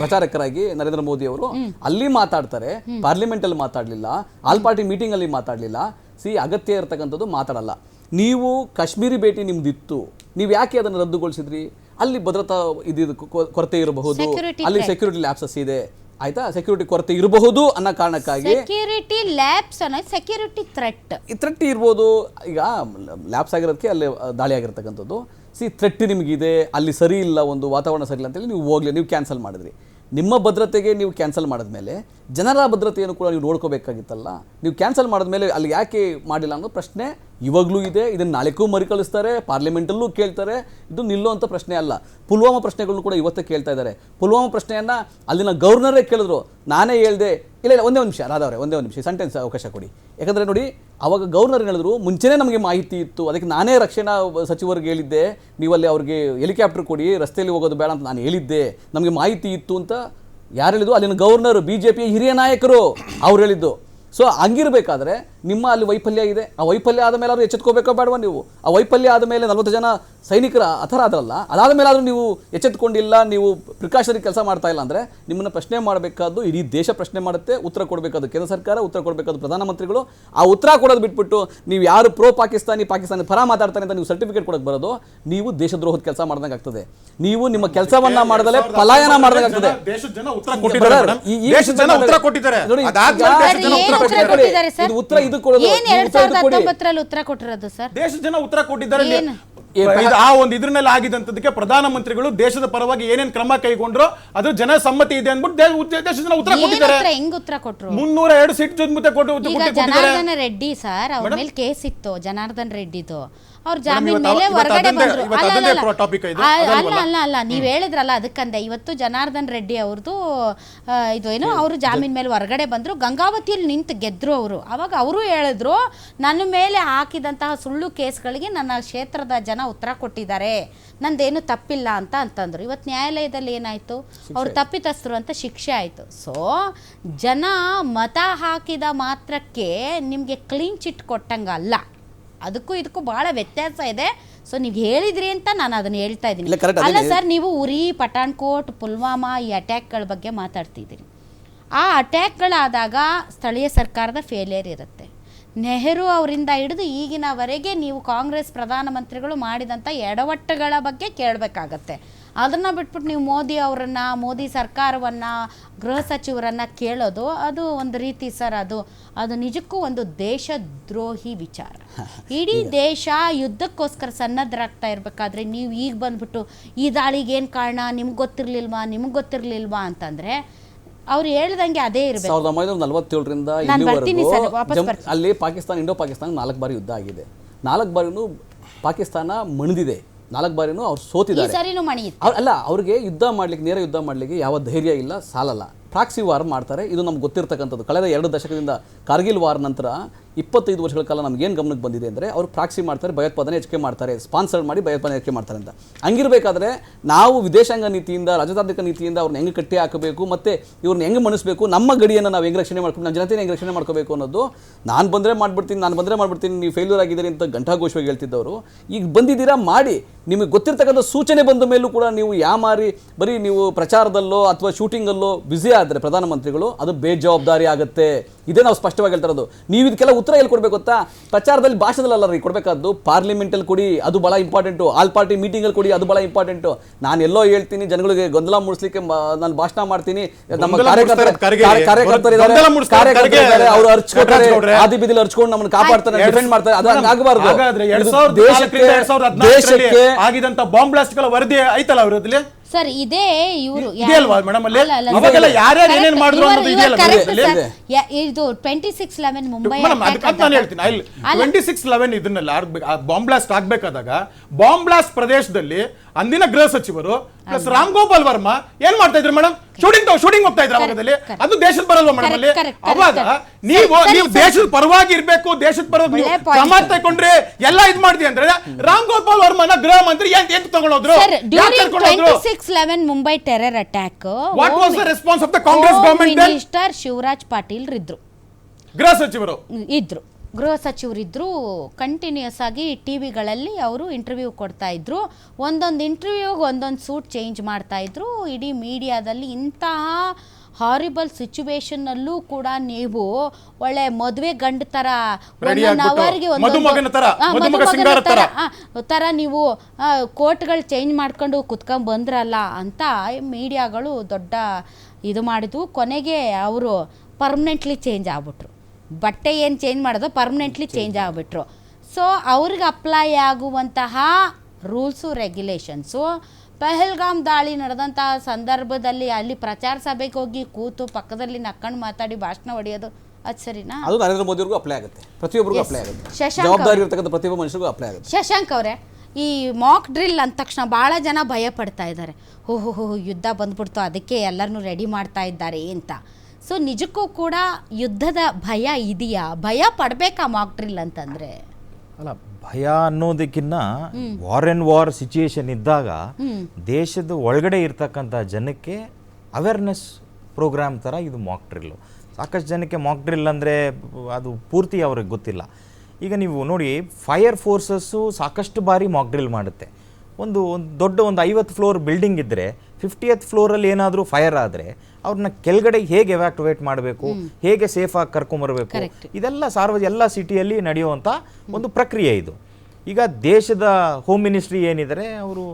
ಪ್ರಚಾರಕರಾಗಿ ನರೇಂದ್ರ ಮೋದಿ ಅವರು. ಅಲ್ಲಿ ಮಾತಾಡ್ತಾರೆ. ಪಾರ್ಲಿಮೆಂಟ್ ಅಲ್ಲಿ ಮಾತಾಡ್ಲಿಲ್ಲ. ಆಲ್ ಪಾರ್ಟಿ ಮೀಟಿಂಗ್ ಅಲ್ಲಿ ಮಾತಾಡ್ಲಿಲ್ಲ. ಸಿ ಅಗತ್ಯ ಇರತಕ್ಕಂಥದ್ದು ಮಾತಾಡಲ್ಲ. ನೀವು ಕಾಶ್ಮೀರಿ ಭೇಟಿ ನಿಮ್ದಿತ್ತು. ನೀವು ಯಾಕೆ ಅದನ್ನು ರದ್ದುಗೊಳಿಸಿದ್ರಿ? ಅಲ್ಲಿ ಭದ್ರತಾ ಇದು ಕೊರತೆ ಇರಬಹುದು. ಅಲ್ಲಿ ಸೆಕ್ಯೂರಿಟಿ ಲ್ಯಾಪ್ಸಸ್ ಇದೆ. ಆಯ್ತಾ? ಸೆಕ್ಯೂರಿಟಿ ಕೊರತೆ ಇರಬಹುದು ಅನ್ನೋ ಕಾರಣಕ್ಕಾಗಿ ಸೆಕ್ಯೂರಿಟಿ ಲ್ಯಾಬ್ಸ್ ಅನ್ನೋ ಸೆಕ್ಯೂರಿಟಿ ಥ್ರೆಟ್ ಈ ಥ್ರೆಟ್ ಇರ್ಬೋದು. ಈಗ ಲ್ಯಾಬ್ಸ್ ಆಗಿರೋದಕ್ಕೆ ಅಲ್ಲಿ ದಾಳಿ ಆಗಿರ್ತಕ್ಕಂಥದ್ದು. ಸಿ ಥ್ರೆಟ್ ನಿಮಗಿದೆ. ಅಲ್ಲಿ ಸರಿ ಇಲ್ಲ ಒಂದು ವಾತಾವರಣ ಸರಿ ಇಲ್ಲ ಅಂತೇಳಿ ನೀವು ಹೋಗ್ಲಿ ನೀವು ಕ್ಯಾನ್ಸಲ್ ಮಾಡಿದ್ರಿ. ನಿಮ್ಮ ಭದ್ರತೆಗೆ ನೀವು ಕ್ಯಾನ್ಸಲ್ ಮಾಡಿದ್ಮೇಲೆ ಜನರ ಭದ್ರತೆಯನ್ನು ಕೂಡ ನೀವು ನೋಡ್ಕೋಬೇಕಾಗಿತ್ತಲ್ಲ? ನೀವು ಕ್ಯಾನ್ಸಲ್ ಮಾಡಿದ್ಮೇಲೆ ಅಲ್ಲಿ ಯಾಕೆ ಮಾಡಿಲ್ಲ ಅನ್ನೋ ಪ್ರಶ್ನೆ ಇವಾಗಲೂ ಇದೆ, ಇದನ್ನು ನಾಳೆಗೂ ಮರಿಕಳಿಸ್ತಾರೆ, ಪಾರ್ಲಿಮೆಂಟಲ್ಲೂ ಕೇಳ್ತಾರೆ. ಇದು ನಿಲ್ಲುವಂಥ ಪ್ರಶ್ನೆ ಅಲ್ಲ. ಪುಲ್ವಾಮಾ ಪ್ರಶ್ನೆಗಳನ್ನು ಕೂಡ ಇವತ್ತೇ ಕೇಳ್ತಾ ಇದ್ದಾರೆ. ಪುಲ್ವಾಮಾ ಪ್ರಶ್ನೆಯನ್ನು ಅಲ್ಲಿನ ಗವರ್ನರೇ ಕೇಳಿದ್ರು. ನಾನೇ ಹೇಳ್ದೆ. ಇಲ್ಲ ಇಲ್ಲ, ಒಂದೇ ಒಂದು ನಿಮಿಷ ರಾಧವ್ರೆ ಒಂದೇ ಒಂದು ನಿಮಿಷ ಸೆಂಟೆನ್ಸ್ ಅವಕಾಶ ಕೊಡಿ. ಯಾಕಂದರೆ ನೋಡಿ, ಅವಾಗ ಗವರ್ನರ್ ಹೇಳಿದ್ರು, ಮುಂಚೆನೇ ನಮಗೆ ಮಾಹಿತಿ ಇತ್ತು. ಅದಕ್ಕೆ ನಾನೇ ರಕ್ಷಣಾ ಸಚಿವರಿಗೆ ಹೇಳಿದ್ದೆ. ನೀವಲ್ಲಿ ಅವ್ರಿಗೆ ಹೆಲಿಕಾಪ್ಟರ್ ಕೊಡಿ, ರಸ್ತೆಯಲ್ಲಿ ಹೋಗೋದು ಬೇಡ ಅಂತ ನಾನು ಹೇಳಿದ್ದೆ. ನಮಗೆ ಮಾಹಿತಿ ಇತ್ತು ಅಂತ ಯಾರು ಹೇಳಿದ್ರು? ಅಲ್ಲಿನ ಗವರ್ನರ್ ಬಿ ಜೆ ಪಿಯ ಹಿರಿಯ ನಾಯಕರು ಅವ್ರು ಹೇಳಿದ್ದು. ಸೊ ಹಂಗಿರಬೇಕಾದ್ರೆ ನಿಮ್ಮ ಅಲ್ಲಿ ವೈಫಲ್ಯ ಇದೆ. ಆ ವೈಫಲ್ಯ ಆದ ಮೇಲೆ ಆದ್ರೂ ಎಚ್ಚೆತ್ಕೋಬೇಕೋ ಬೇಡವಾ ನೀವು? ಆ ವೈಫಲ್ಯ ಆದ ಮೇಲೆ ನಲವತ್ತು ಜನ ಸೈನಿಕರ ಅಥರ ಆದ್ರಲ್ಲ ಅದಾದ ಮೇಲೆ ಆದರೂ ನೀವು ಎಚ್ಚೆತ್ಕೊಂಡಿಲ್ಲ ನೀವು ಪ್ರಿಕಾಷನರಿ ಕೆಲಸ ಮಾಡ್ತಾ ಇಲ್ಲ ಅಂದರೆ ನಿಮ್ಮನ್ನು ಪ್ರಶ್ನೆ ಮಾಡಬೇಕಾದ್ದು ಇಡೀ ದೇಶ ಪ್ರಶ್ನೆ ಮಾಡುತ್ತೆ ಉತ್ತರ ಕೊಡಬೇಕಾದ್ದು ಕೇಂದ್ರ ಸರ್ಕಾರ ಉತ್ತರ ಕೊಡಬೇಕಾದ್ದು ಪ್ರಧಾನಮಂತ್ರಿಗಳು. ಆ ಉತ್ತರ ಕೊಡೋದು ಬಿಟ್ಬಿಟ್ಟು ನೀವು ಯಾರು ಪ್ರೋ ಪಾಕಿಸ್ತಾನಿ ಪಾಕಿಸ್ತಾನಿ ಪರ ಮಾತಾಡ್ತಾರೆ ಅಂತ ನೀವು ಸರ್ಟಿಫಿಕೇಟ್ ಕೊಡಕ್ಕೆ ಬರೋದು ನೀವು ದೇಶದ್ರೋಹದ ಕೆಲಸ ಮಾಡ್ದಂಗೆ ಆಗ್ತದೆ. ನೀವು ನಿಮ್ಮ ಕೆಲಸವನ್ನ ಮಾಡದಲೆ ಪಲಾಯನ ಮಾಡ್ದಂಗೆ ಆಗ್ತದೆ. ಉತ್ತರ ಕೊಟ್ಟಿದ್ದಾರೆ. ಉತ್ತರ ಸರ್. ಇದು ಉತ್ತರ ಇದು ಕೊಡೋದು. ಏನ್ ಎರಡ್ ಉತ್ತರ ಸಾವಿರದ ಹತ್ತೊಂಬತ್ತರಲ್ಲಿ ಉತ್ತರ ಕೊಟ್ಟಿರೋದು ಸರ್? ದೇಶದ ಜನ ಉತ್ತರ ಕೊಟ್ಟಿದ್ದಾರೆ. ಏನು? ಇದು ಆ ಒಂದು ಇದ್ರನ್ನೆಲ್ಲ ಆಗಿದಂತದಕ್ಕೆ ಪ್ರಧಾನಮಂತ್ರಿಗಳು ದೇಶದ ಪರವಾಗಿ ಏನೇನ್ ಕ್ರಮ ಕೈಗೊಂಡ್ರು ಅದು ಜನ ಸಮ್ಮತಿ ಇದೆ ಅಂದ್ಬಿಟ್ಟು ದೇ- ಉತ್ತ- ದೇಶದ ಜನ ಉತ್ತರ ಏನ್ ಕೊಟ್ಟಿದ್ದಾರೆ. ಉತ್ತರ ಹೆಂಗ್ ಉತ್ತರ ಕೊಟ್ರು? ಮುನ್ನೂರ ಎರಡು ಸೀಟ್ ಜೊತೆ ಕೊಟ್ಟು ಈಗ ಕೊಟ್ಟಿದ್ದಾರೆ. ಜನಾರ್ದನ ರೆಡ್ಡಿ ಸರ್ ಅವ್ರ ಮೇಲೆ ಕೇಸ್ ಇತ್ತು ಜನಾರ್ದನ್ ರೆಡ್ಡಿದು. ಅವ್ರ ಜಾಮೀನ್ ಮೇಲೆ ಹೊರಗಡೆ ಬಂದ್ರು. ಅಲ್ಲ? ಅಲ್ಲ. ಅಲ್ಲ ನೀವ್ ಹೇಳಿದ್ರಲ್ಲ ಅದಕ್ಕಂದೆ. ಇವತ್ತು ಜನಾರ್ದನ್ ರೆಡ್ಡಿ ಅವ್ರದ್ದು ಇದು ಏನು ಅವರು ಜಾಮೀನ್ ಮೇಲೆ ಹೊರಗಡೆ ಬಂದ್ರು. ಗಂಗಾವತಿಯಲ್ಲಿ ನಿಂತು ಗೆದ್ರು ಅವರು. ಅವಾಗ ಅವರು ಹೇಳಿದ್ರು ನನ್ನ ಮೇಲೆ ಹಾಕಿದಂತಹ ಸುಳ್ಳು ಕೇಸ್ಗಳಿಗೆ ನನ್ನ ಕ್ಷೇತ್ರದ ಜನ ಉತ್ತರ ಕೊಟ್ಟಿದ್ದಾರೆ. ನಂದೇನು ತಪ್ಪಿಲ್ಲ ಅಂತ ಅಂತಂದ್ರು. ಇವತ್ತು ನ್ಯಾಯಾಲಯದಲ್ಲಿ ಏನಾಯ್ತು? ಅವ್ರು ತಪ್ಪಿತಸ್ಥರು ಅಂತ ಶಿಕ್ಷೆ ಆಯ್ತು. ಸೊ ಜನ ಮತ ಹಾಕಿದ ಮಾತ್ರಕ್ಕೆ ನಿಮಗೆ ಕ್ಲೀನ್ ಚಿಟ್ ಕೊಟ್ಟಂಗಲ್ಲ. ಅದಕ್ಕೂ ಇದಕ್ಕೂ ಬಹಳ ವ್ಯತ್ಯಾಸ ಇದೆ. ಸೊ ನೀವು ಹೇಳಿದ್ರಿ ಅಂತ ನಾನು ಅದನ್ನ ಹೇಳ್ತಾ ಇದ್ದೀನಿ. ಅಲ್ಲ ಸರ್ ನೀವು ಉರಿ ಪಠಾಣ್ಕೋಟ್ ಪುಲ್ವಾಮಾ ಈ ಅಟ್ಯಾಕ್ಗಳ ಬಗ್ಗೆ ಮಾತಾಡ್ತಿದ್ದೀರಿ. ಆ ಅಟ್ಯಾಕ್ಗಳಾದಾಗ ಸ್ಥಳೀಯ ಸರ್ಕಾರದ ಫೇಲಿಯರ್ ಇರುತ್ತೆ. ನೆಹರು ಅವರಿಂದ ಹಿಡಿದು ಈಗಿನವರೆಗೆ ನೀವು ಕಾಂಗ್ರೆಸ್ ಪ್ರಧಾನಮಂತ್ರಿಗಳು ಮಾಡಿದಂಥ ಎಡವಟ್ಟುಗಳ ಬಗ್ಗೆ ಕೇಳಬೇಕಾಗತ್ತೆ. ಅದನ್ನು ಬಿಟ್ಬಿಟ್ಟು ನೀವು ಮೋದಿ ಅವರನ್ನು ಮೋದಿ ಸರ್ಕಾರವನ್ನು ಗೃಹ ಸಚಿವರನ್ನು ಕೇಳೋದು ಅದು ಒಂದು ರೀತಿ ಸರ್ ಅದು ಅದು ನಿಜಕ್ಕೂ ಒಂದು ದೇಶದ್ರೋಹಿ ವಿಚಾರ. ಇಡೀ ದೇಶ ಯುದ್ಧಕ್ಕೋಸ್ಕರ ಸನ್ನದ್ಧರಾಗ್ತಾ ಇರಬೇಕಾದ್ರೆ ನೀವು ಈಗ ಬಂದ್ಬಿಟ್ಟು ಈ ದಾಳಿಗೆ ಏನು ಕಾರಣ? ನಿಮ್ಗೆ ಗೊತ್ತಿರಲಿಲ್ವಾ? ನಿಮ್ಗೆ ಗೊತ್ತಿರಲಿಲ್ವಾ ಅಂತಂದರೆ ಅವ್ರು ಹೇಳ್ದಂಗೆ ಅದೇ ಇರಬೇಕು. ಸಾವಿರದ ಒಂಬೈನೂರ ನಲವತ್ತೇಳರಿಂದ ನಾನ್ ಬರ್ತೀನಿ ಇಲ್ಲಿವರೆಗೂ ಸರ್, ವಾಪಸ್ ಬರ್ತೀನಿ. ಅಲ್ಲಿ ಪಾಕಿಸ್ತಾನ ಇಂಡೋ ಪಾಕಿಸ್ತಾನ ನಾಲ್ಕು ಬಾರಿ ಯುದ್ಧ ಆಗಿದೆ. ನಾಲ್ಕು ಬಾರಿನೂ ಪಾಕಿಸ್ತಾನ ಮಣಿದಿದೆ. ನಾಲ್ಕು ಬಾರಿನೂ ಅವ್ರು ಈ ಸೋತಿದ್ದಾರೆ ಸರಿನೂ ಮಣಿಯಿತ್ತು. ಅವ್ರ್- ಅಲ್ಲ ಅವ್ರಿಗೆ ಯುದ್ಧ ಮಾಡ್ಲಿಕ್ಕೆ ನೇರ ಯುದ್ಧ ಮಾಡ್ಲಿಕ್ಕೆ ಯಾವ ಧೈರ್ಯ ಇಲ್ಲ ಸಾಲಲ್ಲ. ಪ್ರಾಕ್ಸಿ ವಾರ್ ಮಾಡ್ತಾರೆ. ಇದು ನಮ್ಗೆ ಗೊತ್ತಿರ್ತಕ್ಕಂಥದ್ದು. ಕಳೆದ ಎರಡು ದಶಕದಿಂದ ಕಾರ್ಗಿಲ್ ವಾರ್ ನಂತರ ಇಪ್ಪತ್ತೈದು ವರ್ಷಗಳ ಕಾಲ ನಮ್ಗೇನು ಗಮನಕ್ಕೆ ಬಂದಿದೆ ಅಂದರೆ ಅವರು ಪ್ರಾಕ್ಸಿ ಮಾಡ್ತಾರೆ, ಭಯೋತ್ಪಾದನೆ ಹೆಚ್ಚಿಗೆ ಮಾಡ್ತಾರೆ ಸ್ಪಾನ್ಸರ್ ಮಾಡಿ ಭಯೋತ್ಪಾದನೆ ಹೆಚ್ಚಿಗೆ ಮಾಡ್ತಾರೆ ಅಂತ. ಹಂಗಿರಬೇಕಾದ್ರೆ ನಾವು ವಿದೇಶಾಂಗ ನೀತಿಯಿಂದ, ರಾಜತಾಂತ್ರಿಕ ನೀತಿಯಿಂದ ಅವ್ರನ್ನ ಹೆಂಗೆ ಕಟ್ಟಿ ಹಾಕಬೇಕು ಮತ್ತೆ ಇವ್ರನ್ನ ಹೆಂಗೆ ಮಣಿಸ್ಬೇಕು, ನಮ್ಮ ಗಡಿಯನ್ನು ನಾವು ಹೆಂಗೆ ರಕ್ಷಣೆ ಮಾಡ್ಕೊಂಡು ನಮ್ಮ ಜನತೆಯನ್ನು ಹೆಂಗೆ ರಕ್ಷಣೆ ಮಾಡ್ಕೋಬೇಕು ಅನ್ನೋದು ನಾನು ಬಂದರೆ ಮಾಡಿಬಿಡ್ತೀನಿ, ನಾನು ಬಂದರೆ ಮಾಡಿಬಿಡ್ತೀನಿ, ನೀವು ಫೇಲ್ಯೂರ್ ಆಗಿದ್ದೀರಿ ಅಂತ ಘಂಟಾಘೋಷವಾಗಿ ಹೇಳ್ತಿದ್ದವರು. ಈಗ ಬಂದಿದ್ದೀರಾ ಮಾಡಿ, ನಿಮಗೆ ಗೊತ್ತಿರ್ತಕ್ಕಂಥ ಸೂಚನೆ ಬಂದ ಮೇಲೂ ಕೂಡ ನೀವು ಯಾ ಮಾರಿ, ಬರೀ ನೀವು ಪ್ರಚಾರದಲ್ಲೋ ಅಥವಾ ಶೂಟಿಂಗಲ್ಲೋ ಬ್ಯುಸಿ ಆದರೆ ಪ್ರಧಾನಮಂತ್ರಿಗಳು, ಅದು ಬೇಜವಾಬ್ದಾರಿ ಆಗುತ್ತೆ. ಇದೇ ನಾವು ಸ್ಪಷ್ಟವಾಗಿ ಹೇಳ್ತಾ ಇರೋದು. ನೀವು ಇದಕ್ಕೆಲ್ಲ ಉತ್ತರ ಎಲ್ಲಿ ಕೊಡಬೇಕು ಗೊತ್ತಾ? ಪ್ರಚಾರದಲ್ಲಿ ಭಾಷಣದಲ್ಲ ರೀ ಕೊಡಬೇಕಾದ್ದು ಪಾರ್ಲಿಮೆಂಟಲ್ಲಿ ಕೊಡಿ ಅದು ಭಾಳ ಇಂಪಾರ್ಟೆಂಟು ಆಲ್ ಪಾರ್ಟಿ ಮೀಟಿಂಗಲ್ಲಿ ಕೊಡಿ ಅದು ಭಾಳ ಇಂಪಾರ್ಟೆಂಟು ನಾನು ಎಲ್ಲೋ ಹೇಳ್ತೀನಿ ಜನಗಳಿಗೆ ಗೊಂದಲ ಮೂಡಿಸ್ಲಿಕ್ಕೆ ನಾನು ಭಾಷಣ ಮಾಡ್ತೀನಿ. ನಮ್ಮ ಕಾರ್ಯಕರ್ತರ ಕಾರ್ಯಕರ್ತರು ಇದ್ದಾರೆ, ಅವ್ರು ಹರ್ಚ್ಕೊತಾರೆ. ಆದಿ ಬೀದಿಲಿ ಅರ್ಚ್ಕೊಂಡು ನಮ್ಮನ್ನು ಕಾಪಾಡ್ತಾರೆ ಡಿಫೆಂಡ್ ಮಾಡ್ತಾರೆ. ಅದು ಮೇಡಮ್, ಆಗಬಾರ್ದು ದೇಶಕ್ಕೆ ಎರಡ್ ಸಾವಿರದ ಹದಿನಾಲ್ಕರಲ್ಲಿ ಆಗಿದಂತ ಬಾಂಬ್ ಬ್ಲಾಸ್ಟ್ಗಳ ವರದಿ ಐತಲ್ಲ ಅವ್ರದ್ರಲ್ಲಿ ಸರ್ ಇದೇ ಇವರು ಇದೆಯಲ್ವಾ ಮೇಡಮ್ ಅಲ್ಲಿ ಅವಾಗೆಲ್ಲ ಯಾರ್ಯಾರು ಏನೇನ್ ಮಾಡಿದ್ರು ಅನ್ನೋದು ಇದೆ, ಇದೆ. ಇದು twenty six eleven Mumbai madam ಅದಕ್ಕೆ ನಾನು ಹೇಳ್ತೀನಿ. ಅಲ್ಲಿ ಟ್ವೆಂಟಿ ಸಿಕ್ಸ್ ಲೆವೆನ್ ಇದನ್ನೆಲ್ಲ ಬಾಂಬ್ ಬ್ಲಾಸ್ಟ್ ಆಗ್ಬೇಕಾದಾಗ ಬಾಂಬ್ ಬ್ಲಾಸ್ಟ್ ಪ್ರದೇಶದಲ್ಲಿ ಅಂದಿನ ಗೃಹ ಸಚಿವರು ಪ್ಲಸ್ ರಾಮ್ ಗೋಪಾಲ್ ವರ್ಮಾ ಏನ್ ಮಾಡ್ತಾ ಇದ್ರು ಮೇಡಮ್ ಶೂಟಿಂಗ್ ಶೂಟಿಂಗ್ ಹೋಗ್ತಾ ಇದ್ರು ಅವಾಗದಲ್ಲಿ ಅದು ದೇಶದ ಬರಲ್ವಾ ಮೇಡಮ್ ಅಲ್ಲಿ? ಅವಾಗ ನೀವು ನೀವು ದೇಶದ ಪರವಾಗಿ ಇರ್ಬೇಕು ದೇಶದ ಪರವಾಗಿ ನೀವು. ಕ್ರಮ ತಗೊಂಡ್ರೆ ಎಲ್ಲ ಇದ್ ಮಾಡ್ತೀವಿ ಅಂದ್ರೆ ರಾಮ್ ಗೋಪಾಲ್ ವರ್ಮನ ಗೃಹ ಮಂತ್ರಿ ಏನ್ ಎಂತ ತಗೊಂಡೋದ್ರು? Mumbai terror attack what was the response of the Congress government minister Shivraj Patil ಇದ್ರು ಗೃಹ ಸಚಿವರು. ಇದ್ರು. ಗೃಹ ಸಚಿವರಿದ್ದರು ಕಂಟಿನ್ಯೂಸ್ ಆಗಿ ಟಿ ವಿಗಳಲ್ಲಿ ಅವರು ಇಂಟರ್ವ್ಯೂ ಕೊಡ್ತಾ ಇದ್ರು. ಒಂದೊಂದು ಇಂಟರ್ವ್ಯೂಗೆ ಒಂದೊಂದು ಸೂಟ್ ಚೇಂಜ್ ಮಾಡ್ತಾ ಇದ್ರು. ಇಡೀ ಮೀಡಿಯಾದಲ್ಲಿ ಇಂತಹ ಹಾರಿಬಲ್ ಸಿಚುವೇಶನ್ನಲ್ಲೂ ಕೂಡ ನೀವು ಒಳ್ಳೆ ಮದುವೆ ಗಂಡ ಥರ ಅವರಿಗೆ ಒಂದು ಮದುಮಗನ ಥರ, ನೀವು ಕೋರ್ಟ್ಗಳು ಚೇಂಜ್ ಮಾಡ್ಕೊಂಡು ಕುತ್ಕೊಂಡ್ ಬಂದ್ರಲ್ಲ ಅಂತ ಮೀಡಿಯಾಗಳು ದೊಡ್ಡ ಇದು ಮಾಡಿದ್ವು. ಕೊನೆಗೆ ಅವರು ಪರ್ಮನೆಂಟ್ಲಿ ಚೇಂಜ್ ಆಗ್ಬಿಟ್ರು. ಬಟ್ಟೆ ಏನು ಚೇಂಜ್ ಮಾಡೋದು? ಪರ್ಮನೆಂಟ್ಲಿ ಚೇಂಜ್ ಆಗಿಬಿಟ್ರು. ಸೊ ಅವ್ರಿಗೆ ಅಪ್ಲೈ ಆಗುವಂತಹ ರೂಲ್ಸು ರೆಗ್ಯುಲೇಷನ್ಸು ಪೆಹಲ್ಗಾಮ್ ದಾಳಿ ನಡೆದಂಥ ಸಂದರ್ಭದಲ್ಲಿ ಅಲ್ಲಿ ಪ್ರಚಾರ ಸಭೆಗೆ ಹೋಗಿ ಕೂತು ಪಕ್ಕದಲ್ಲಿ ನಕ್ಕಂಡು ಮಾತಾಡಿ ಭಾಷಣ ಹೊಡೆಯೋದು ಅದು ಸರಿನಾ? ಅದು ನರೇಂದ್ರ ಮೋದಿಯವ್ರಿಗೂ ಅಪ್ಲೈ ಆಗುತ್ತೆ. ಪ್ರತಿಯೊಬ್ಬರಿಗೂ ಅಪ್ಲೈ ಆಗುತ್ತೆ. ಶಶಾಂಕ್ ಜವಾಬ್ದಾರಿ. ಇರ್ತಕ್ಕಂಥ ಪ್ರತಿಯೊಬ್ಬ ಮನುಷ್ಯರಿಗೂ ಅಪ್ಲೈ ಆಗುತ್ತೆ. ಶಶಾಂಕ್ ಅವರೇ ಈ ಮಾಕ್ ಡ್ರಿಲ್ ಅಂದ ತಕ್ಷಣ ಭಾಳ ಜನ ಭಯ ಪಡ್ತಾ ಇದ್ದಾರೆ. ಹೋ ಹೋ ಹೋ ಯುದ್ಧ ಬಂದ್ಬಿಡ್ತು ಅದಕ್ಕೆ ಎಲ್ಲರನ್ನೂ ರೆಡಿ ಮಾಡ್ತಾ ಇದ್ದಾರೆ ಅಂತ. ಸೊ ನಿಜಕ್ಕೂ ಕೂಡ ಯುದ್ಧದ ಭಯ ಇದೆಯಾ? ಭಯ ಪಡಬೇಕಾ ಮಾಕ್ ಡ್ರಿಲ್ ಅಂತಂದ್ರೆ? ಅಲ್ಲ ಭಯ ಅನ್ನೋದಕ್ಕಿನ್ನ ವಾರ್ ಅಂಡ್ ವಾರ್ ಸಿಚುಯೇಷನ್ ಇದ್ದಾಗ ದೇಶದ ಒಳಗಡೆ ಇರ್ತಕ್ಕಂಥ ಜನಕ್ಕೆ ಅವೇರ್ನೆಸ್ ಪ್ರೋಗ್ರಾಮ್ ಥರ ಇದು ಮಾಕ್ ಡ್ರಿಲ್ಲು ಸಾಕಷ್ಟು ಜನಕ್ಕೆ ಮಾಕ್ ಡ್ರಿಲ್ ಅಂದರೆ ಅದು ಪೂರ್ತಿ ಅವ್ರಿಗೆ ಗೊತ್ತಿಲ್ಲ. ಈಗ ನೀವು ನೋಡಿ ಫೈರ್ ಫೋರ್ಸಸ್ಸು ಸಾಕಷ್ಟು ಬಾರಿ ಮಾಕ್ ಡ್ರಿಲ್ ಮಾಡುತ್ತೆ. ಒಂದು ಒಂದು ದೊಡ್ಡ ಒಂದು ಐವತ್ತು ಫ್ಲೋರ್ ಬಿಲ್ಡಿಂಗ್ ಇದ್ದರೆ ಫಿಫ್ಟಿಯತ್ ಫ್ಲೋರಲ್ಲಿ ಏನಾದರೂ ಫೈರ್ ಆದರೆ ಅವ್ರನ್ನ ಕೆಳಗಡೆ ಹೇಗೆ ಎವ್ಯಾಕ್ಟಿವೇಟ್ ಮಾಡಬೇಕು ಹೇಗೆ ಸೇಫಾಗಿ ಕರ್ಕೊಂಬರ್ಬೇಕು. ಇದೆಲ್ಲ ಸಾರ್ವಜನಿಕ ಎಲ್ಲ ಸಿಟಿಯಲ್ಲಿ ನಡೆಯುವಂಥ ಒಂದು ಪ್ರಕ್ರಿಯೆ ಇದು. ಈಗ ದೇಶದ ಹೋಮ್ ಮಿನಿಸ್ಟ್ರಿ ಏನಿದ್ದಾರೆ ಅವರು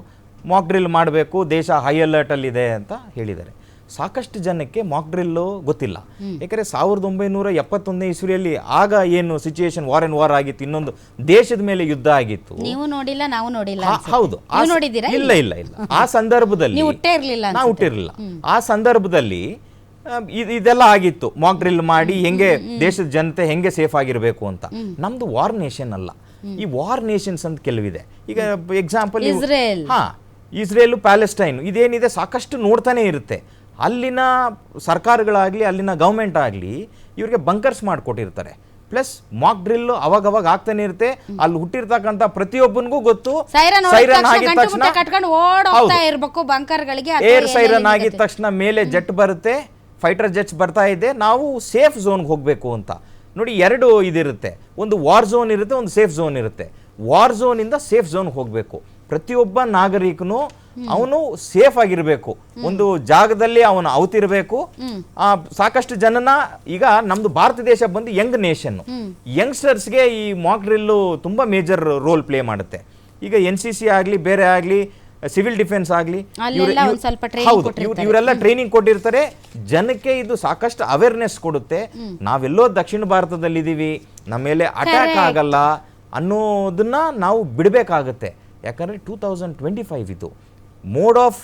ಮಾಕ್ ಡ್ರಿಲ್ ಮಾಡಬೇಕು ದೇಶ ಹೈ ಅಲರ್ಟಲ್ಲಿದೆ ಅಂತ ಹೇಳಿದ್ದಾರೆ. ಸಾಕಷ್ಟು ಜನಕ್ಕೆ ಮಾಕ್ ಡ್ರಿಲ್ಲು ಗೊತ್ತಿಲ್ಲ. ಯಾಕಂದರೆ ಸಾವಿರದ ಒಂಬೈನೂರ ಎಪ್ಪತ್ತೊಂದನೇ ಇಸ್ವಿಯಲ್ಲಿ ಆಗ ಏನು ಸಿಚುಯೇಷನ್ ವಾರ್ ಅಂಡ್ ವಾರ್ ಆಗಿತ್ತು ಇನ್ನೊಂದು ದೇಶದ ಮೇಲೆ ಯುದ್ಧ ಆಗಿತ್ತು. ನೀವು ನೋಡಿಲ್ಲ ನಾವು ನೋಡಿಲ್ಲ ಹೌದು. ಇಲ್ಲ ಇಲ್ಲ? ಇಲ್ಲ ಆ ಸಂದರ್ಭದಲ್ಲಿ ನೀವು. ಹುಟ್ಟಿರಲಿಲ್ಲ ಆ ಸಂದರ್ಭದಲ್ಲಿ ಇದ್- ಇದೆಲ್ಲ ಆಗಿತ್ತು. ಮಾಕ್ ಡ್ರಿಲ್ ಮಾಡಿ ಹೆಂಗೆ ದೇಶದ ಜನತೆ ಹೆಂಗೆ ಸೇಫ್ ಆಗಿರಬೇಕು ಅಂತ. ನಮ್ದು ವಾರ್ ನೇಷನ್ ಅಲ್ಲ. ಈ ವಾರ್ ನೇಷನ್ಸ್ ಅಂತ ಕೆಲವಿದೆ. ಈಗ ಎಕ್ಸಾಂಪಲ್ ಇಸ್ರೇಲ್. ಹಾ ಇಸ್ರೇಲ್ ಪ್ಯಾಲೆಸ್ಟೈನ್ ಇದೇನಿದೆ ಸಾಕಷ್ಟು ನೋಡ್ತಾನೆ ಇರುತ್ತೆ. ಅಲ್ಲಿನ ಸರ್ಕಾರಗಳಾಗ್ಲಿ ಅಲ್ಲಿನ ಗೌರ್ಮೆಂಟ್ ಆಗಲಿ ಇವರಿಗೆ ಬಂಕರ್ಸ್ ಮಾಡಿಕೊಟ್ಟಿರ್ತಾರೆ. ಪ್ಲಸ್ ಮಾಕ್ ಡ್ರಿಲ್ ಅವಾಗ ಅವಾಗ ಆಗ್ತಾನೆ ಇರುತ್ತೆ. ಅಲ್ಲಿ ಹುಟ್ಟಿರ್ತಕ್ಕಂಥ ಪ್ರತಿಯೊಬ್ಬನಿಗೂ ಗೊತ್ತು. ಸೈರನ್ ಆಗಿದ ತಕ್ಷಣ ಏರ್ ಸೈರನ್ ಆಗಿದ ತಕ್ಷಣ ಮೇಲೆ ಜೆಟ್ ಬರುತ್ತೆ. ಫೈಟರ್ ಜೆಟ್ಸ್ ಬರ್ತಾ ಇದೆ. ನಾವು ಸೇಫ್ ಝೋನ್ಗೆ ಹೋಗಬೇಕು ಅಂತ. ನೋಡಿ ಎರಡು ಇದಿರುತ್ತೆ. ಒಂದು ವಾರ್ ಝೋನ್ ಇರುತ್ತೆ ಒಂದು ಸೇಫ್ ಝೋನ್ ಇರುತ್ತೆ. ವಾರ್ ಝೋನಿಂದ ಸೇಫ್ ಝೋನ್ಗೆ ಹೋಗಬೇಕು. ಪ್ರತಿಯೊಬ್ಬ ನಾಗರಿಕನು ಅವನು ಸೇಫ್ ಆಗಿರಬೇಕು. ಒಂದು ಜಾಗದಲ್ಲಿ ಅವನು ಅವತಿರಬೇಕು ಆ, ಸಾಕಷ್ಟು ಜನನ ಈಗ ನಮ್ದು ಭಾರತ ದೇಶ ಬಂದು ಯಂಗ್ ನೇಷನ್ ಯಂಗ್ಸ್ಟರ್ಸ್ಗೆ ಈ ಮಾಕ್ ಡ್ರಿಲ್ಲು ತುಂಬಾ ಮೇಜರ್ ರೋಲ್ ಪ್ಲೇ ಮಾಡುತ್ತೆ. ಈಗ ಎನ್ ಸಿ ಸಿ ಆಗಲಿ ಬೇರೆ ಆಗಲಿ ಸಿವಿಲ್ ಡಿಫೆನ್ಸ್ ಆಗಲಿ ಹೌದು. ಇವರೆಲ್ಲ ಟ್ರೈನಿಂಗ್ ಕೊಟ್ಟಿರ್ತಾರೆ. ಜನಕ್ಕೆ ಇದು ಸಾಕಷ್ಟು ಅವೇರ್ನೆಸ್ ಕೊಡುತ್ತೆ. ನಾವೆಲ್ಲೋ ದಕ್ಷಿಣ ಭಾರತದಲ್ಲಿದ್ದೀವಿ. ನಮ್ಮ ಮೇಲೆ ಅಟ್ಯಾಕ್. ಆಗಲ್ಲ ಅನ್ನೋದನ್ನ ನಾವು ಬಿಡಬೇಕಾಗತ್ತೆ. ಯಾಕಂದ್ರೆ ಟೂ ತೌಸಂಡ್ ಟ್ವೆಂಟಿ ಫೈವ್ ಇದು ಮೋಡ್ ಆಫ್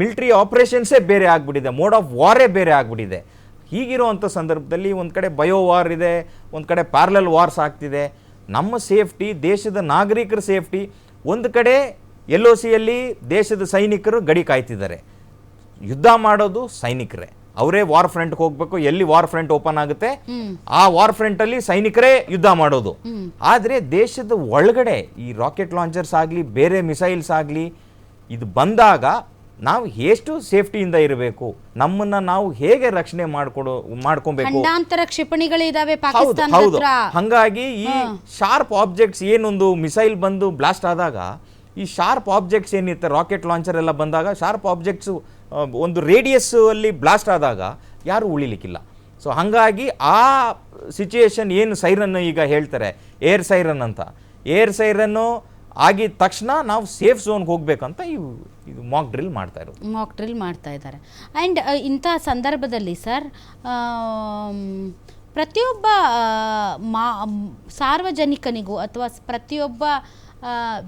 ಮಿಲ್ಟ್ರಿ ಆಪ್ರೇಷನ್ಸೇ ಬೇರೆ ಆಗಿಬಿಟ್ಟಿದೆ. ಮೋಡ್ ಆಫ್ ವಾರೇ ಬೇರೆ ಆಗಿಬಿಟ್ಟಿದೆ. ಹೀಗಿರುವಂಥ ಸಂದರ್ಭದಲ್ಲಿ ಒಂದು ಕಡೆ ಬಯೋ ವಾರ್ ಇದೆ, ಒಂದು ಕಡೆ ಪ್ಯಾರಲಲ್ ವಾರ್ಸ್ ಆಗ್ತಿದೆ. ನಮ್ಮ ಸೇಫ್ಟಿ ದೇಶದ ನಾಗರಿಕರ ಸೇಫ್ಟಿ ಒಂದು ಕಡೆ ಎಲ್ ಒ ಸಿಯಲ್ಲಿ ದೇಶದ ಸೈನಿಕರು ಗಡಿ ಕಾಯ್ತಿದ್ದಾರೆ. ಯುದ್ಧ ಮಾಡೋದು ಸೈನಿಕರೇ. ಅವರೇ ವಾರ್ ಫ್ರಂಟ್ ಹೋಗ್ಬೇಕು ಎಲ್ಲಿ ವಾರ್ ಫ್ರಂಟ್ ಓಪನ್ ಆಗುತ್ತೆ ಆ ವಾರ್ ಫ್ರಂಟ್ ಅಲ್ಲಿ ಸೈನಿಕರೇ ಯುದ್ಧ ಮಾಡೋದು. ಆದ್ರೆ ದೇಶದ ಒಳಗಡೆ ಈ ರಾಕೆಟ್ ಲಾಂಚರ್ಸ್ ಆಗಲಿ ಬೇರೆ ಮಿಸೈಲ್ಸ್ ಆಗಲಿ ಇದು ಬಂದಾಗ ನಾವು ಎಷ್ಟು ಸೇಫ್ಟಿಯಿಂದ ಇರಬೇಕು ನಮ್ಮನ್ನ ನಾವು ಹೇಗೆ ರಕ್ಷಣೆ ಮಾಡ್ಕೊಡೋ ಮಾಡ್ಕೊಬೇಕು? ಖಂಡಾಂತರ ಕ್ಷಿಪಣಿಗಳಿದಾವೆ ಪಾಕಿಸ್ತಾನ ಹೌದು ಹಂಗಾಗಿ ಈ ಶಾರ್ಪ್ ಆಬ್ಜೆಕ್ಟ್ಸ್ ಏನೊಂದು ಮಿಸೈಲ್ ಬಂದು ಬ್ಲಾಸ್ಟ್ ಆದಾಗ ಈ ಶಾರ್ಪ್ ಆಬ್ಜೆಕ್ಟ್ಸ್ ಏನಿರುತ್ತೆ ರಾಕೆಟ್ ಲಾಂಚರ್ ಎಲ್ಲ ಬಂದಾಗ ಶಾರ್ಪ್ ಆಬ್ಜೆಕ್ಟ್ಸ್ ಒಂದು ರೇಡಿಯಸ್ ಅಲ್ಲಿ ಬ್ಲಾಸ್ಟ್ ಆದಾಗ ಯಾರು ಉಳಿಲಿಕ್ಕಿಲ್ಲ. ಸೊ ಹಾಗಾಗಿ ಆ ಸಿಚುಯೇಷನ್ ಏನು ಸೈರನ್ ಈಗ ಹೇಳ್ತಾರೆ ಏರ್ ಸೈರನ್ ಅಂತ. ಏರ್ ಸೈರನ್ನು ಆಗಿದ ತಕ್ಷಣ ನಾವು ಸೇಫ್ ಝೋನ್ಗೆ ಹೋಗ್ಬೇಕಂತ ಇವು, ಇದು ಮಾಕ್ ಡ್ರಿಲ್ ಮಾಡ್ತಾ ಇರೋದು. ಮಾಕ್ ಡ್ರಿಲ್ ಮಾಡ್ತಾ ಇದ್ದಾರೆ. ಆ್ಯಂಡ್ ಇಂಥ ಸಂದರ್ಭದಲ್ಲಿ ಸರ್ ಪ್ರತಿಯೊಬ್ಬ ಮಾ, ಸಾರ್ವಜನಿಕನಿಗೂ ಅಥವಾ ಪ್ರತಿಯೊಬ್ಬ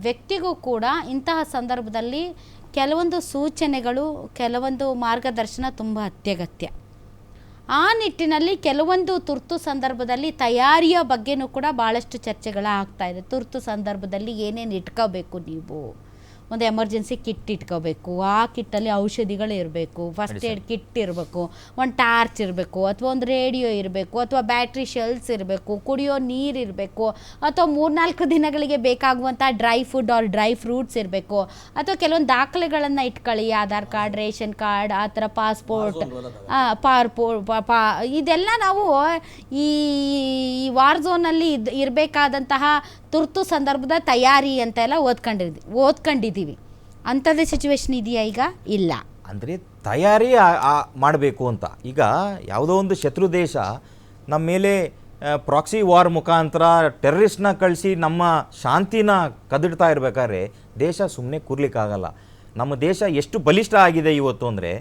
ವ್ಯಕ್ತಿಗೂ ಕೂಡ ಇಂತಹ ಸಂದರ್ಭದಲ್ಲಿ ಕೆಲವೊಂದು ಸೂಚನೆಗಳು, ಕೆಲವೊಂದು ಮಾರ್ಗದರ್ಶನ ತುಂಬ ಅತ್ಯಗತ್ಯ. ಆ ನಿಟ್ಟಿನಲ್ಲಿ ಕೆಲವೊಂದು ತುರ್ತು ಸಂದರ್ಭದಲ್ಲಿ ತಯಾರಿಯ ಬಗ್ಗೆನೂ ಕೂಡ ಭಾಳಷ್ಟು ಚರ್ಚೆಗಳ ತುರ್ತು ಸಂದರ್ಭದಲ್ಲಿ ಏನೇನು ಇಟ್ಕೋಬೇಕು ನೀವು? ಒಂದು ಎಮರ್ಜೆನ್ಸಿ ಕಿಟ್ ಇಟ್ಕೋಬೇಕು. ಆ ಕಿಟ್ಟಲ್ಲಿ ಔಷಧಿಗಳು ಇರಬೇಕು. ಫಸ್ಟ್ ಏಡ್ ಕಿಟ್ ಇರಬೇಕು. ಒಂದು ಟಾರ್ಚ್ ಇರಬೇಕು ಅಥವಾ ಒಂದು ರೇಡಿಯೋ ಇರಬೇಕು ಅಥವಾ ಬ್ಯಾಟ್ರಿ ಶೆಲ್ಸ್ ಇರಬೇಕು ಕುಡಿಯೋ ನೀರು ಇರಬೇಕು ಅಥವಾ ಮೂರ್ನಾಲ್ಕು ದಿನಗಳಿಗೆ ಬೇಕಾಗುವಂಥ dry food or dry fruits ಇರಬೇಕು. ಅಥವಾ ಕೆಲವೊಂದು ದಾಖಲೆಗಳನ್ನು ಇಟ್ಕೊಳ್ಳಿ. ಆಧಾರ್ ಕಾರ್ಡ್ ರೇಷನ್ ಕಾರ್ಡ್ ಆ ಥರ ಪಾಸ್ಪೋರ್ಟ್ ಪಾರ್ಪೋ ಪಾ ಇದೆಲ್ಲ ನಾವು ಈ ವಾರ್ ಝೋನಲ್ಲಿ ಇದ್ ಇರಬೇಕಾದಂತಹ ತುರ್ತು ಸಂದರ್ಭದ ತಯಾರಿ ಅಂತೆಲ್ಲ ಓದ್ಕೊಂಡಿದ್ವಿ ಓದ್ಕೊಂಡಿದ್ದೀವಿ. ಅಂಥದ್ದೇ ಸಿಚುವೇಶನ್ ಇದೆಯಾ ಈಗ? ಇಲ್ಲ. ಅಂದರೆ ತಯಾರಿ ಮಾಡಬೇಕು ಅಂತ. ಈಗ ಯಾವುದೋ ಒಂದು ಶತ್ರು ದೇಶ ನಮ್ಮ ಮೇಲೆ ಪ್ರಾಕ್ಸಿ ವಾರ್ ಮುಖಾಂತರ ಟೆರ್ರಿಸ್ಟ್ನ ಕಳಿಸಿ ನಮ್ಮ ಶಾಂತಿನ ಕದಡ್ತಾ ಇರಬೇಕಾದ್ರೆ ದೇಶ ಸುಮ್ಮನೆ ಕೂರ್ಲಿಕ್ಕಾಗಲ್ಲ. ನಮ್ಮ ದೇಶ ಎಷ್ಟು ಬಲಿಷ್ಠ ಆಗಿದೆ ಇವತ್ತು ಅಂದರೆ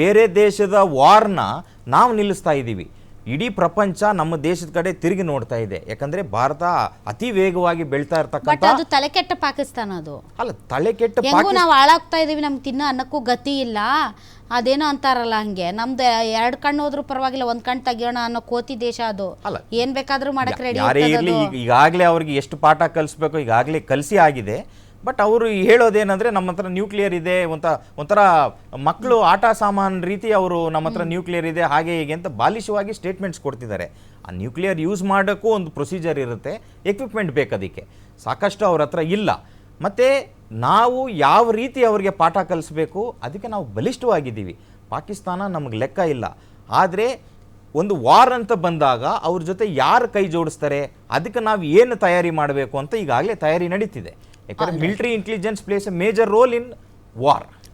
ಬೇರೆ ದೇಶದ ವಾರ್ನ ನಾವು ನಿಲ್ಲಿಸ್ತಾ ಇದ್ದೀವಿ. ಇಡೀ ಪ್ರಪಂಚ ನಮ್ಮ ದೇಶದ ಕಡೆ ತಿರುಗಿ ನೋಡ್ತಾ ಇದೆ. ಯಾಕಂದ್ರೆ ಭಾರತ ಅತಿ ವೇಗವಾಗಿ ಬೆಳ್ತಾ ಬಟ್ ಇರ್ತಕ್ಕಂಥ ಅದು ತಲೆಕೆಟ್ಟ ಪಾಕಿಸ್ತಾನ ಅದು. ಅಲ್ಲ ತಲೆ ಕೆಟ್ಟ ಹೆಂಗೂ ನಾವು ಹಾಳಾಗ್ತಾ ಇದೀವಿ ನಮ್ಗೆ ತಿನ್ನೋ ಅನ್ನಕ್ಕೂ ಗತಿ ಇಲ್ಲ. ಅದೇನೋ ಅಂತಾರಲ್ಲ ಹಂಗೆ. ನಮ್ದು ಎರಡು ಕಣ್ಣು ಹೋದ್ರೂ ಪರವಾಗಿಲ್ಲ ಒಂದ್ ಕಣ್ ತೆಗಿಯೋಣ ಅನ್ನೋ ಕೋತಿ ದೇಶ ಅದು. ಅಲ್ಲ. ಏನ್ ಬೇಕಾದ್ರೂ ಮಾಡಕ್ ರೆಡಿ ಯಾರೇ ಇರಲಿ ಈಗ ಈಗಾಗಲೇ ಅವ್ರಿಗೆ ಎಷ್ಟು ಪಾಠ ಕಲಿಸ್ಬೇಕು ಈಗಾಗಲೇ ಕಲಸಿ ಆಗಿದೆ. ಬಟ್ ಅವರು ಹೇಳೋದೇನಂದ್ರೆ ನಮ್ಮ ಹತ್ರ ನ್ಯೂಕ್ಲಿಯರ್ ಇದೆ ಒಂಥರ ಒಂಥರ ಮಕ್ಕಳು ಆಟ ಸಾಮಾನು ರೀತಿ ಅವರು ನಮ್ಮ ಹತ್ರ ನ್ಯೂಕ್ಲಿಯರ್ ಇದೆ ಹಾಗೆ ಹೀಗೆ ಅಂತ ಬಾಲಿಶವಾಗಿ ಸ್ಟೇಟ್ಮೆಂಟ್ಸ್ ಕೊಡ್ತಿದ್ದಾರೆ. ಆ ನ್ಯೂಕ್ಲಿಯರ್ ಯೂಸ್ ಮಾಡೋಕ್ಕೂ ಒಂದು ಪ್ರೊಸೀಜರ್ ಇರುತ್ತೆ ಎಕ್ವಿಪ್ಮೆಂಟ್ ಬೇಕು ಅದಕ್ಕೆ. ಸಾಕಷ್ಟು ಅವ್ರ ಹತ್ರ ಇಲ್ಲ. ಮತ್ತು ನಾವು ಯಾವ ರೀತಿ ಅವರಿಗೆ ಪಾಠ ಕಲಿಸ್ಬೇಕು ಅದಕ್ಕೆ ನಾವು ಬಲಿಷ್ಠವಾಗಿದ್ದೀವಿ. ಪಾಕಿಸ್ತಾನ ನಮಗೆ ಲೆಕ್ಕ ಇಲ್ಲ. ಆದರೆ ಒಂದು ವಾರ್ ಅಂತ ಬಂದಾಗ ಅವ್ರ ಜೊತೆ ಯಾರು ಕೈ ಜೋಡಿಸ್ತಾರೆ ಅದಕ್ಕೆ ನಾವು ಏನು ತಯಾರಿ ಮಾಡಬೇಕು ಅಂತ ಈಗಾಗಲೇ ತಯಾರಿ ನಡೀತಿದೆ. ಯಾಕಂದ್ರೆ military intelligence plays a major role in war